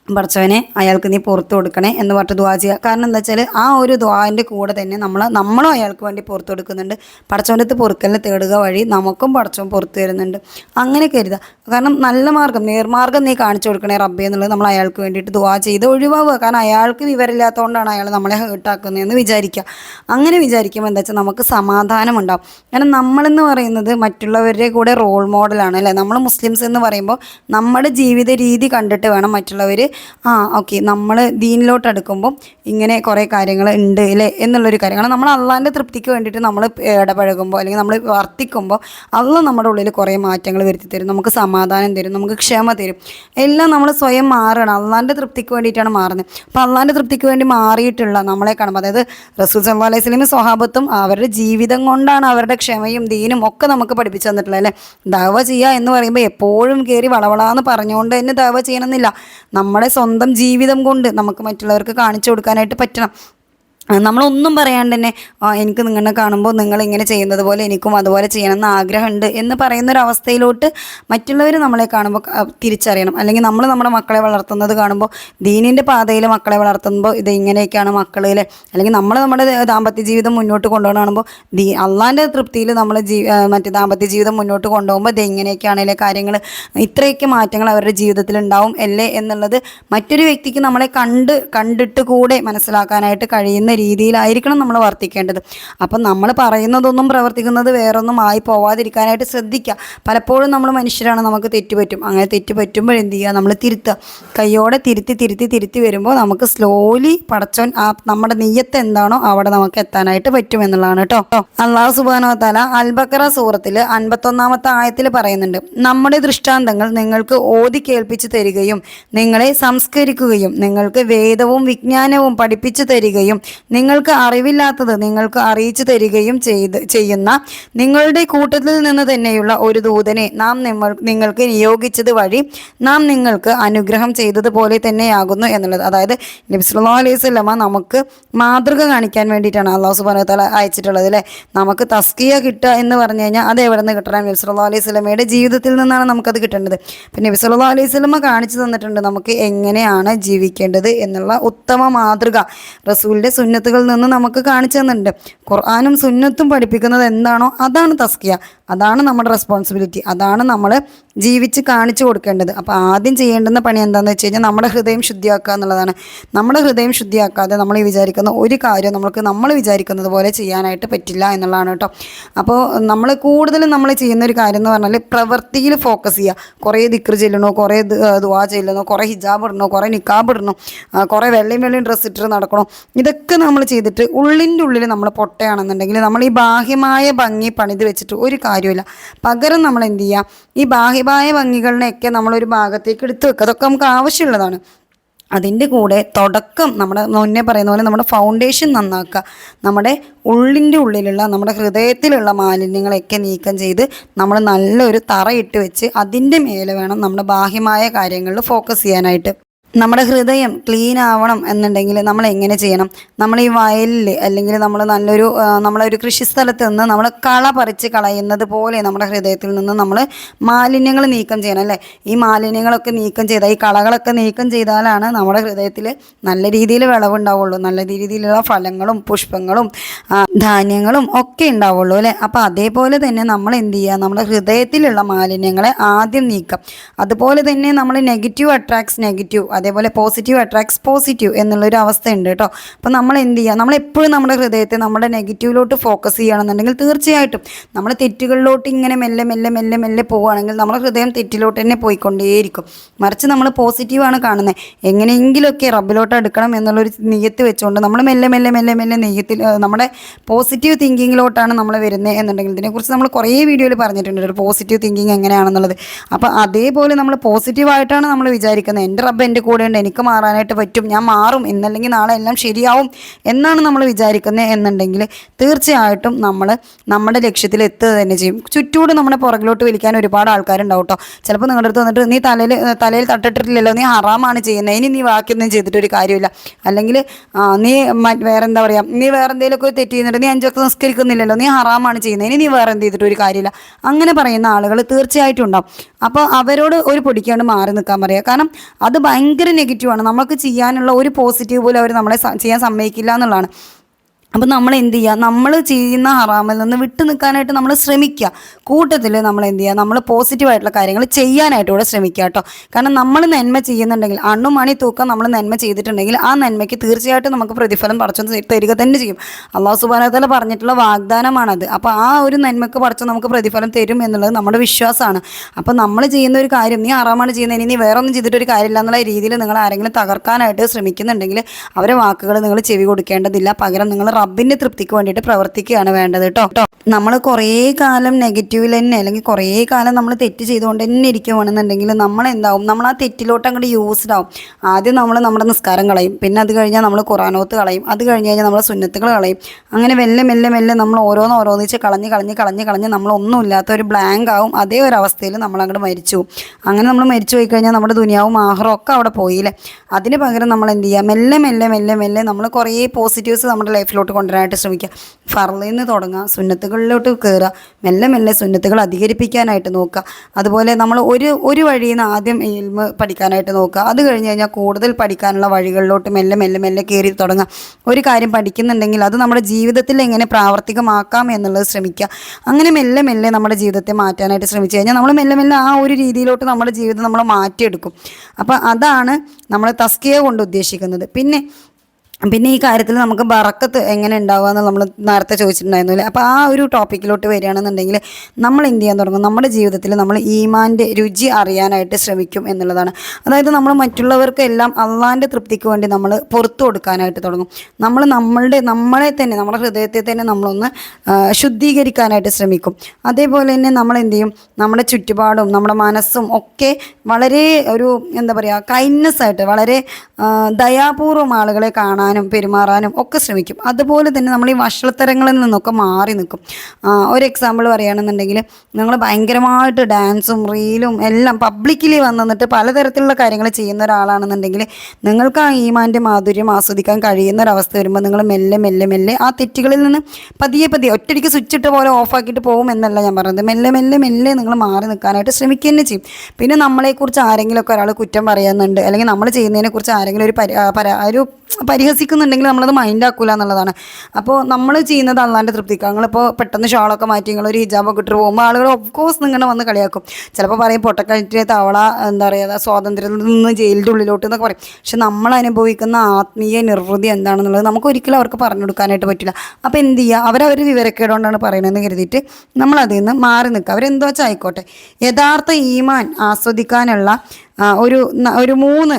S1: പഠിച്ചവനെ അയാൾക്ക് നീ പുറത്തു കൊടുക്കണേ എന്ന് പറഞ്ഞിട്ട് ദുവാ ചെയ്യുക. കാരണം എന്താ വെച്ചാൽ ആ ഒരു ദ്വാന്റെ കൂടെ തന്നെ നമ്മൾ നമ്മളും അയാൾക്ക് വേണ്ടി പുറത്തു കൊടുക്കുന്നുണ്ട്. പടച്ചവന്റെ അടുത്ത് പൊറുക്കലിന് തേടുക വഴി നമുക്കും പടച്ചവൻ പുറത്തു വരുന്നുണ്ട് അങ്ങനെ കരുതുക. കാരണം നല്ല മാർഗം നേർമാർഗം നീ കാണിച്ചു കൊടുക്കണേ റബ്ബേ എന്നുള്ളത് നമ്മൾ അയാൾക്ക് വേണ്ടിയിട്ട് ദുവാ ചെയ്ത് ഒഴിവാവുക. കാരണം അയാൾക്ക് വിവരമില്ലാത്തതുകൊണ്ടാണ് അയാൾ നമ്മളെ ഹേർട്ടാക്കുന്നതെന്ന് വിചാരിക്കുക. അങ്ങനെ വിചാരിക്കുമ്പോൾ എന്താ വെച്ചാൽ നമുക്ക് സമാധാനം ഉണ്ടാവും. കാരണം നമ്മളെന്ന് പറയുന്നത് മറ്റുള്ളവരുടെ കൂടെ റോൾ മോഡലാണ് അല്ലേ? നമ്മൾ മുസ്ലിംസ് എന്ന് പറയുമ്പോൾ നമ്മുടെ ജീവിത രീതി കണ്ടിട്ട് വേണം മറ്റുള്ളവർ ആ ഓക്കെ നമ്മൾ ദീനിലോട്ട് അടുക്കുമ്പം ഇങ്ങനെ കുറേ കാര്യങ്ങൾ ഉണ്ട് അല്ലേ എന്നുള്ളൊരു കാര്യം കാരണം നമ്മൾ അള്ളാന്റെ തൃപ്തിക്ക് വേണ്ടിയിട്ട് നമ്മൾ ഇടപഴകുമ്പോൾ അല്ലെങ്കിൽ നമ്മൾ വർത്തിക്കുമ്പോൾ അള്ള നമ്മുടെ ഉള്ളിൽ കുറേ മാറ്റങ്ങൾ വരുത്തി തരും. നമുക്ക് സമാധാനം തരും നമുക്ക് ക്ഷമ തരും. എല്ലാം നമ്മൾ സ്വയം മാറണം അള്ളാന്റെ തൃപ്തിക്ക് വേണ്ടിയിട്ടാണ് മാറുന്നത്. അപ്പോൾ അള്ളാന്റെ തൃപ്തിക്ക് വേണ്ടി മാറിയിട്ടുള്ള നമ്മളെ കാണുമ്പോൾ അതായത് റസൂൽ സല്ലാ അലൈഹി സ്വലമി സ്വഹാബത്തും അവരുടെ ജീവിതം കൊണ്ടാണ് അവരുടെ ക്ഷമയും ദീനും ഒക്കെ നമുക്ക് പഠിപ്പിച്ചു തന്നിട്ടുള്ളത് അല്ലേ ദവ ചെയ്യുക എന്ന് പറയുമ്പോൾ എപ്പോഴും കയറി വളവളാന്ന് പറഞ്ഞുകൊണ്ട് തന്നെ ദവ ചെയ്യണമെന്നില്ല. നമ്മുടെ സ്വന്തം ജീവിതം കൊണ്ട് നമുക്ക് മറ്റുള്ളവർക്ക് കാണിച്ചു കൊടുക്കാനായിട്ട് പറ്റണം. നമ്മളൊന്നും പറയാണ്ട് തന്നെ എനിക്ക് നിങ്ങളെ കാണുമ്പോൾ നിങ്ങൾ ഇങ്ങനെ ചെയ്യുന്നത് പോലെ എനിക്കും അതുപോലെ ചെയ്യണമെന്ന് ആഗ്രഹമുണ്ട് എന്ന് പറയുന്ന ഒരു അവസ്ഥയിലോട്ട് മറ്റുള്ളവർ നമ്മളെ കാണുമ്പോൾ തിരിച്ചറിയണം. അല്ലെങ്കിൽ നമ്മൾ നമ്മുടെ മക്കളെ വളർത്തുന്നത് കാണുമ്പോൾ ദീനിന്റെ പാതയിൽ മക്കളെ വളർത്തുമ്പോൾ ഇത് ഇങ്ങനെയൊക്കെയാണ് മക്കളിലെ അല്ലെങ്കിൽ നമ്മൾ നമ്മുടെ ദാമ്പത്യ ജീവിതം മുന്നോട്ട് കൊണ്ടുപോകണം കാണുമ്പോൾ ദീ അള്ളാന്റെ തൃപ്തിയിൽ നമ്മൾ ജീ മറ്റേ ദാമ്പത്യ ജീവിതം മുന്നോട്ട് കൊണ്ടുപോകുമ്പോൾ ഇത് ഇങ്ങനെയൊക്കെയാണല്ലേ കാര്യങ്ങൾ ഇത്രയൊക്കെ മാറ്റങ്ങൾ അവരുടെ ജീവിതത്തിൽ ഉണ്ടാവും അല്ലേ എന്നുള്ളത് മറ്റൊരു വ്യക്തിക്ക് നമ്മളെ കണ്ട് കണ്ടിട്ട് കൂടെ മനസ്സിലാക്കാനായിട്ട് കഴിയുന്ന രീതിയിലായിരിക്കണം നമ്മൾ വർത്തിക്കേണ്ടത്. അപ്പം നമ്മൾ പറയുന്നതൊന്നും പ്രവർത്തിക്കുന്നത് വേറൊന്നും ആയി പോവാതിരിക്കാനായിട്ട് ശ്രദ്ധിക്കുക. പലപ്പോഴും നമ്മൾ മനുഷ്യരാണ് നമുക്ക് തെറ്റുപറ്റും അങ്ങനെ തെറ്റുപറ്റുമ്പോൾ എന്ത് ചെയ്യുക? നമ്മൾ തിരുത്തുക. കൈയോടെ തിരുത്തി തിരുത്തി തിരുത്തി വരുമ്പോൾ നമുക്ക് സ്ലോലി പടച്ചോൻ ആ നമ്മുടെ നെയ്യത്ത് എന്താണോ അവിടെ നമുക്ക് എത്താനായിട്ട് പറ്റും എന്നുള്ളതാണ് കേട്ടോ അള്ളാഹു സുബാനോ തല അൽബക്കറ സൂറത്തിൽ അൻപത്തൊന്നാമത്തെ ആയത്തിൽ പറയുന്നുണ്ട്. നമ്മുടെ ദൃഷ്ടാന്തങ്ങൾ നിങ്ങൾക്ക് ഓതി കേൾപ്പിച്ചു തരികയും നിങ്ങളെ സംസ്കരിക്കുകയും നിങ്ങൾക്ക് വേദവും വിജ്ഞാനവും പഠിപ്പിച്ചു തരികയും നിങ്ങൾക്ക് അറിവില്ലാത്തത് നിങ്ങൾക്ക് അറിയിച്ചു തരികയും ചെയ്ത് ചെയ്യുന്ന നിങ്ങളുടെ കൂട്ടത്തിൽ നിന്ന് തന്നെയുള്ള ഒരു ദൂതനെ നാം നിങ്ങൾ നിങ്ങൾക്ക് നിയോഗിച്ചത് വഴി നാം നിങ്ങൾക്ക് അനുഗ്രഹം ചെയ്തതുപോലെ തന്നെയാകുന്നു എന്നുള്ളത്. അതായത് നബി സല്ലല്ലാഹു അലൈഹി സ്വല്ലമ്മ നമുക്ക് മാതൃക കാണിക്കാൻ വേണ്ടിയിട്ടാണ് അള്ളാഹു സുബ്ഹാനഹു തല അയച്ചിട്ടുള്ളത് അല്ലേ? നമുക്ക് തസ്കിയ കിട്ടുക എന്ന് പറഞ്ഞു കഴിഞ്ഞാൽ അത് എവിടെ നിന്ന് കിട്ടണം? നബി സല്ലല്ലാഹു അലൈഹി സ്വലമയുടെ ജീവിതത്തിൽ നിന്നാണ് നമുക്കത് കിട്ടേണ്ടത്. പിന്നെ നബി സല്ലല്ലാഹു അലൈഹി വസല്ലമ കാണിച്ചു തന്നിട്ടുണ്ട് നമുക്ക് എങ്ങനെയാണ് ജീവിക്കേണ്ടത് എന്നുള്ള ഉത്തമ മാതൃക. റസൂലിന്റെ സുന്നത്തുകളിൽ നിന്ന് നമുക്ക് കാണിച്ചു തന്നിട്ടുണ്ട്. ഖുർആാനും സുന്നത്തും പഠിപ്പിക്കുന്നത് എന്താണോ അതാണ് തസ്കിയ. അതാണ് നമ്മുടെ റെസ്പോൺസിബിലിറ്റി അതാണ് നമ്മൾ ജീവിച്ച് കാണിച്ചു കൊടുക്കേണ്ടത്. അപ്പോൾ ആദ്യം ചെയ്യേണ്ടുന്ന പണി എന്താണെന്ന് വെച്ച് കഴിഞ്ഞാൽ നമ്മുടെ ഹൃദയം ശുദ്ധിയാക്കുക എന്നുള്ളതാണ്. നമ്മുടെ ഹൃദയം ശുദ്ധിയാക്കാതെ നമ്മൾ ഈ വിചാരിക്കുന്ന ഒരു കാര്യം നമുക്ക് നമ്മൾ വിചാരിക്കുന്നത് പോലെ ചെയ്യാനായിട്ട് പറ്റില്ല എന്നുള്ളതാണ് കേട്ടോ. അപ്പോൾ നമ്മൾ കൂടുതലും നമ്മൾ ചെയ്യുന്ന ഒരു കാര്യം എന്ന് പറഞ്ഞാൽ പ്രവൃത്തിയിൽ ഫോക്കസ് ചെയ്യുക. കുറേ ദിക്ർ ചെല്ലണോ കുറേ ദുവാ ചെല്ലണോ കുറേ ഹിജാബ് ഇടണോ കുറേ നിക്കാബ് ഇടണോ കുറേ വെള്ളയും വെള്ളയും ഡ്രസ്സ് ഇട്ടിട്ട് നടക്കണോ ഇതൊക്കെ നമ്മൾ ചെയ്തിട്ട് ഉള്ളിന്റെ ഉള്ളിൽ നമ്മൾ പൊട്ടയാണെന്നുണ്ടെങ്കിൽ നമ്മൾ ഈ ബാഹ്യമായ ഭംഗി പണിത് വെച്ചിട്ട് ഒരു കാര്യമില്ല. പകരം നമ്മൾ എന്ത് ചെയ്യുക ഈ ബാഹ്യമായ ഭംഗികളിനെയൊക്കെ നമ്മളൊരു ഭാഗത്തേക്ക് എടുത്ത് വെക്കുക. അതൊക്കെ നമുക്ക് ആവശ്യമുള്ളതാണ്. അതിന്റെ കൂടെ തുടക്കം നമ്മുടെ മുന്നേ പറയുന്ന പോലെ നമ്മുടെ ഫൗണ്ടേഷൻ നന്നാക്കുക. നമ്മുടെ ഉള്ളിന്റെ ഉള്ളിലുള്ള നമ്മുടെ ഹൃദയത്തിലുള്ള മാലിന്യങ്ങളൊക്കെ നീക്കം ചെയ്ത് നമ്മൾ നല്ലൊരു തറയിട്ട് വെച്ച് അതിന്റെ മേലെ വേണം നമ്മുടെ ബാഹ്യമായ കാര്യങ്ങളിൽ ഫോക്കസ് ചെയ്യാനായിട്ട്. നമ്മുടെ ഹൃദയം ക്ലീൻ ആവണം എന്നുണ്ടെങ്കിൽ നമ്മൾ എങ്ങനെ ചെയ്യണം? നമ്മൾ ഈ വയലിൽ അല്ലെങ്കിൽ നമ്മൾ നല്ലൊരു നമ്മളൊരു കൃഷിസ്ഥലത്ത് നിന്ന് നമ്മൾ കള പറിച്ച് കളയുന്നത് പോലെ നമ്മുടെ ഹൃദയത്തിൽ നിന്ന് നമ്മൾ മാലിന്യങ്ങൾ നീക്കം ചെയ്യണം അല്ലേ? ഈ മാലിന്യങ്ങളൊക്കെ നീക്കം ചെയ്താൽ ഈ കളകളൊക്കെ നീക്കം ചെയ്താലാണ് നമ്മുടെ ഹൃദയത്തിൽ നല്ല രീതിയിൽ വിളവുണ്ടാവുള്ളൂ. നല്ല രീതിയിലുള്ള ഫലങ്ങളും പുഷ്പങ്ങളും ധാന്യങ്ങളും ഒക്കെ ഉണ്ടാവുള്ളൂ അല്ലേ? അപ്പോൾ അതേപോലെ തന്നെ നമ്മൾ എന്ത് ചെയ്യുക? നമ്മുടെ ഹൃദയത്തിലുള്ള മാലിന്യങ്ങളെ ആദ്യം നീക്കം. അതുപോലെ തന്നെ നമ്മൾ നെഗറ്റീവ് അട്രാക്ട്സ് നെഗറ്റീവ് അതേപോലെ പോസിറ്റീവ് അട്രാക്ട്സ് പോസിറ്റീവ് എന്നുള്ളൊരു അവസ്ഥയുണ്ട് കേട്ടോ. അപ്പോൾ നമ്മൾ എന്ത് ചെയ്യുക നമ്മൾ എപ്പോഴും നമ്മുടെ ഹൃദയത്തെ നമ്മുടെ നെഗറ്റീവിലോട്ട് ഫോക്കസ് ചെയ്യുകയാണെന്നുണ്ടെങ്കിൽ തീർച്ചയായിട്ടും നമ്മൾ തെറ്റുകളിലോട്ട് ഇങ്ങനെ മെല്ലെ മെല്ലെ മെല്ലെ മെല്ലെ പോവുകയാണെങ്കിൽ നമ്മുടെ ഹൃദയം തെറ്റിലോട്ട് തന്നെ പോയിക്കൊണ്ടേയിരിക്കും. മറിച്ച് നമ്മൾ പോസിറ്റീവാണ് കാണുന്നത് എങ്ങനെയെങ്കിലുമൊക്കെ റബ്ബിലോട്ട് എടുക്കണം എന്നുള്ളൊരു നെയ്യത്ത് വെച്ചുകൊണ്ട് നമ്മൾ മെല്ലെ മെല്ലെ മെല്ലെ മെല്ലെ നെയ്യത്തിൽ നമ്മുടെ പോസിറ്റീവ് തിങ്കിങ്ങിലോട്ടാണ് നമ്മൾ വരുന്നത് എന്നുണ്ടെങ്കിൽ ഇതിനെക്കുറിച്ച് നമ്മൾ കുറേ വീഡിയോയിൽ പറഞ്ഞിട്ടുണ്ട് ഒരു പോസിറ്റീവ് തിങ്കിങ് എങ്ങനെയാണെന്നുള്ളത്. അപ്പോൾ അതേപോലെ നമ്മൾ പോസിറ്റീവായിട്ടാണ് നമ്മൾ വിചാരിക്കുന്നത് എന്റെ റബ്ബ് എന്റെ കൂടെ ഉണ്ട് എനിക്ക് മാറാനായിട്ട് പറ്റും. ഞാൻ മാറും. എന്നല്ലെങ്കിൽ നാളെ എല്ലാം ശരിയാവും എന്നാണ് നമ്മൾ വിചാരിക്കുന്നത് എന്നുണ്ടെങ്കിൽ തീർച്ചയായിട്ടും നമ്മൾ നമ്മുടെ ലക്ഷ്യത്തിൽ എത്തുക തന്നെ ചെയ്യും. ചുറ്റൂടെ നമ്മുടെ പുറകിലോട്ട് വിളിക്കാൻ ഒരുപാട് ആൾക്കാരുണ്ടാവും കേട്ടോ ചിലപ്പോൾ നിങ്ങളുടെ അടുത്ത് വന്നിട്ട് നീ തലയിൽ തലയിൽ തട്ടിട്ടില്ലല്ലോ നീ ഹറാമാണ് ചെയ്യുന്നത്. ഇനി നീ ബാക്കിയൊന്നും ചെയ്തിട്ടൊരു കാര്യമില്ല. അല്ലെങ്കിൽ നീ വേറെ എന്താ പറയുക നീ വേറെ എന്തെങ്കിലുമൊക്കെ തെറ്റ് ചെയ്യുന്നുണ്ട്. നീ അഞ്ചൊക്കെ നിസ്കരിക്കുന്നില്ലല്ലോ നീ ഹറാമാണ് ചെയ്യുന്നത്. ഇനി നീ വേറെ എന്ത് ചെയ്തിട്ടൊരു കാര്യമില്ല. അങ്ങനെ പറയുന്ന ആളുകൾ തീർച്ചയായിട്ടും ഉണ്ടാവും. അപ്പോൾ അവരോട് ഒരു പൊടിക്കാണ്ട് മാറി നിൽക്കാൻ പറയുക കാരണം അത് ഭയങ്കര നെഗറ്റീവാണ് നമുക്ക് ചെയ്യാനുള്ള ഒരു പോസിറ്റീവ് പോലും അവർ നമ്മളെ ചെയ്യാൻ സമ്മതിക്കില്ല എന്നുള്ളതാണ്. അപ്പം നമ്മൾ എന്ത് ചെയ്യുക നമ്മൾ ചെയ്യുന്ന ഹറാമിൽ നിന്ന് വിട്ടു നിൽക്കാനായിട്ട് നമ്മൾ ശ്രമിക്കുക. കൂട്ടത്തിൽ നമ്മൾ എന്ത് ചെയ്യുക നമ്മൾ പോസിറ്റീവായിട്ടുള്ള കാര്യങ്ങൾ ചെയ്യാനായിട്ട് കൂടെ ശ്രമിക്കുക കേട്ടോ. കാരണം നമ്മൾ നന്മ ചെയ്യുന്നുണ്ടെങ്കിൽ അണ്ണും മണി തൂക്കം നമ്മൾ നന്മ ചെയ്തിട്ടുണ്ടെങ്കിൽ ആ നന്മയ്ക്ക് തീർച്ചയായിട്ടും നമുക്ക് പ്രതിഫലം പറച്ചു തരിക തന്നെ ചെയ്യും. അള്ളാഹു സുബാനത്തല പറഞ്ഞിട്ടുള്ള വാഗ്ദാനമാണത്. അപ്പോൾ ആ ഒരു നന്മയ്ക്ക് പടച്ചു നമുക്ക് പ്രതിഫലം തരും എന്നുള്ളത് നമ്മുടെ വിശ്വാസമാണ്. അപ്പോൾ നമ്മൾ ചെയ്യുന്ന ഒരു കാര്യം നീ ഹറാമാണ് ചെയ്യുന്നത് ഇനി നീ വേറെ ഒന്നും ചെയ്തിട്ട് ഒരു കാര്യമില്ല എന്നുള്ള രീതിയിൽ നിങ്ങൾ ആരെങ്കിലും തകർക്കാനായിട്ട് ശ്രമിക്കുന്നുണ്ടെങ്കിൽ അവരെ വാക്കുകൾ നിങ്ങൾ ചെവി കൊടുക്കേണ്ടതില്ല. പകരം നിങ്ങൾ റബ്ബിന്റെ തൃപ്തിക്ക് വേണ്ടിട്ട് പ്രവർത്തിക്കുകയാണ് വേണ്ടത് കേട്ടോ. നമ്മൾ കുറേ കാലം നെഗറ്റീവിൽ തന്നെ അല്ലെങ്കിൽ കുറേ കാലം നമ്മൾ തെറ്റ് ചെയ്തുകൊണ്ട് തന്നെ ഇരിക്കുവാണെന്നുണ്ടെങ്കിൽ നമ്മൾ എന്താവും? നമ്മൾ ആ തെറ്റിലോട്ട് അങ്ങോട്ട് യൂസ്ഡ് ആവും. ആദ്യം നമ്മൾ നമ്മുടെ നിസ്കാരം കളയും. പിന്നെ അത് കഴിഞ്ഞാൽ നമ്മൾ ഖുറാനോത്ത് കളയും. അത് കഴിഞ്ഞ് കഴിഞ്ഞാൽ നമ്മൾ സുന്നത്തുകൾ കളയും. അങ്ങനെ മെല്ലെ മെല്ലെ മെല്ലെ നമ്മൾ ഓരോന്ന് ഓരോന്നിച്ച് കളഞ്ഞ് കളഞ്ഞ് കളഞ്ഞ് കളഞ്ഞ് നമ്മളൊന്നുമില്ലാത്ത ഒരു ബ്ലാങ്ക് ആവും. അതേ ഒരു അവസ്ഥയിൽ നമ്മൾ അങ്ങോട്ട് മരിച്ചു. അങ്ങനെ നമ്മൾ മരിച്ചു പോയി കഴിഞ്ഞാൽ നമ്മുടെ ദുനിയാവും ആഹാരവും ഒക്കെ അവിടെ പോയില്ലേ അതിന് പകരം നമ്മൾ എന്ത് ചെയ്യുക മെല്ലെ മെല്ലെ മെല്ലെ മെല്ലെ നമ്മൾ കുറേ പോസിറ്റീവ്സ് നമ്മുടെ ലൈഫിലോട്ട് കൊണ്ടുവരാനായിട്ട് ശ്രമിക്കുക. ഫറലിൽ നിന്ന് തുടങ്ങുക സുന്നത്തുകളിലോട്ട് കയറുക മെല്ലെ മെല്ലെ സുന്നത്തുകൾ അധികരിപ്പിക്കാനായിട്ട് നോക്കുക. അതുപോലെ നമ്മൾ ഒരു ഒരു വഴിയിൽ നിന്ന് ആദ്യം ഇൽമ പഠിക്കാനായിട്ട് നോക്കുക. അത് കഴിഞ്ഞ് കഴിഞ്ഞാൽ കൂടുതൽ പഠിക്കാനുള്ള വഴികളിലോട്ട് മെല്ലെ മെല്ലെ മെല്ലെ കയറി തുടങ്ങുക. ഒരു കാര്യം പഠിക്കുന്നുണ്ടെങ്കിൽ അത് നമ്മുടെ ജീവിതത്തിൽ എങ്ങനെ പ്രാവർത്തികമാക്കാം എന്നുള്ളത് ശ്രമിക്കുക. അങ്ങനെ മെല്ലെ മെല്ലെ നമ്മുടെ ജീവിതത്തെ മാറ്റാനായിട്ട് ശ്രമിച്ചു കഴിഞ്ഞാൽ നമ്മൾ മെല്ലെ മെല്ലെ ആ ഒരു രീതിയിലോട്ട് നമ്മുടെ ജീവിതം നമ്മൾ മാറ്റിയെടുക്കും. അപ്പോൾ അതാണ് നമ്മൾ തസ്കിയ കൊണ്ട് ഉദ്ദേശിക്കുന്നത്. പിന്നെ പിന്നെ ഈ കാര്യത്തിൽ നമുക്ക് ബറക്കത്ത് എങ്ങനെ ഉണ്ടാവുക എന്ന് നമ്മൾ നേരത്തെ ചോദിച്ചിട്ടുണ്ടായിരുന്നു അല്ലേ? അപ്പോൾ ആ ഒരു ടോപ്പിക്കിലോട്ട് വരികയാണെന്നുണ്ടെങ്കിൽ നമ്മൾ എന്ത് ചെയ്യാൻ തുടങ്ങും? നമ്മുടെ ജീവിതത്തിൽ നമ്മൾ ഈമാന്റെ രുചി അറിയാനായിട്ട് ശ്രമിക്കും എന്നുള്ളതാണ്. അതായത് നമ്മൾ മറ്റുള്ളവർക്ക് എല്ലാം അള്ളാന്റെ തൃപ്തിക്ക് വേണ്ടി നമ്മൾ പുറത്തു കൊടുക്കാനായിട്ട് തുടങ്ങും. നമ്മൾ നമ്മളുടെ നമ്മളെ തന്നെ നമ്മുടെ ഹൃദയത്തെ തന്നെ നമ്മളൊന്ന് ശുദ്ധീകരിക്കാനായിട്ട് ശ്രമിക്കും. അതേപോലെ തന്നെ നമ്മൾ എന്ത് ചെയ്യും? നമ്മുടെ ചുറ്റുപാടും നമ്മുടെ മനസ്സും ഒക്കെ വളരെ ഒരു എന്താ പറയുക കൈൻഡ്നെസ് ആയിട്ട് വളരെ ദയാപൂർവം ആളുകളെ കാണാൻ ചെയ്യാനും പെരുമാറാനും ഒക്കെ ശ്രമിക്കും. അതുപോലെ തന്നെ നമ്മൾ ഈ വഷളത്തരങ്ങളിൽ നിന്നൊക്കെ മാറി നിൽക്കും. ഒരു എക്സാമ്പിൾ പറയുകയാണെന്നുണ്ടെങ്കിൽ നിങ്ങൾ ഭയങ്കരമായിട്ട് ഡാൻസും റീലും എല്ലാം പബ്ലിക്കലി വന്നിട്ട് പലതരത്തിലുള്ള കാര്യങ്ങൾ ചെയ്യുന്ന ഒരാളാണെന്നുണ്ടെങ്കിൽ നിങ്ങൾക്ക് ആ ഈമാന്റെ മാധുര്യം ആസ്വദിക്കാൻ കഴിയുന്ന ഒരവസ്ഥ വരുമ്പോൾ നിങ്ങൾ മെല്ലെ മെല്ലെ മെല്ലെ ആ തെറ്റുകളിൽ നിന്ന് പതിയെ പതിയെ ഒറ്റയ്ക്ക് സ്വിച്ച് ഇട്ട പോലെ ഓഫാക്കിയിട്ട് പോകും എന്നല്ല ഞാൻ പറയുന്നത്. മെല്ലെ മെല്ലെ മെല്ലെ നിങ്ങൾ മാറി നിൽക്കാനായിട്ട് ശ്രമിക്കുക തന്നെ ചെയ്യും. പിന്നെ നമ്മളെക്കുറിച്ച് ആരെങ്കിലുമൊക്കെ ഒരാൾ കുറ്റം പറയുന്നുണ്ട് അല്ലെങ്കിൽ നമ്മൾ ചെയ്യുന്നതിനെക്കുറിച്ച് ആരെങ്കിലും ഒരു പരി ഒരു പരാ- ഒരു പരിഹസിക്കുന്നുണ്ടെങ്കിൽ നമ്മളത് മൈൻഡ് ആക്കൂല എന്നുള്ളതാണ്. അപ്പോൾ നമ്മൾ ചെയ്യുന്നത് അള്ളാന്റെ തൃപ്തിക്ക്. നിങ്ങളിപ്പോൾ പെട്ടെന്ന് ഷോളൊക്കെ മാറ്റി നിങ്ങളൊരു ഹിജാബൊക്കെ ഇട്ട് പോകുമ്പോൾ ആളുകൾ ഓഫ് കോഴ്സ് നിങ്ങനെ വന്ന് കളിയാക്കും. ചിലപ്പോൾ പറയും പൊട്ടക്കഴിറ്റിയ തവള എന്താ പറയുക സ്വാതന്ത്ര്യത്തിൽ നിന്ന് ജയിലിന്റെ ഉള്ളിലോട്ട് എന്നൊക്കെ പറയും. പക്ഷെ നമ്മൾ അനുഭവിക്കുന്ന ആത്മീയ നിർവൃതി എന്താണെന്നുള്ളത് നമുക്ക് ഒരിക്കലും അവർക്ക് പറഞ്ഞു കൊടുക്കാനായിട്ട് പറ്റില്ല. അപ്പോൾ എന്ത് ചെയ്യുക അവരവർ വിവരക്കേടുകൊണ്ടാണ് പറയണതെന്ന് കരുതിയിട്ട് നമ്മൾ അതിൽ നിന്ന് മാറി നിൽക്കുക. അവരെന്തോ വെച്ചാൽ ആയിക്കോട്ടെ. യഥാർത്ഥ ഈമാൻ ആസ്വദിക്കാനുള്ള ഒരു ഒരു മൂന്ന്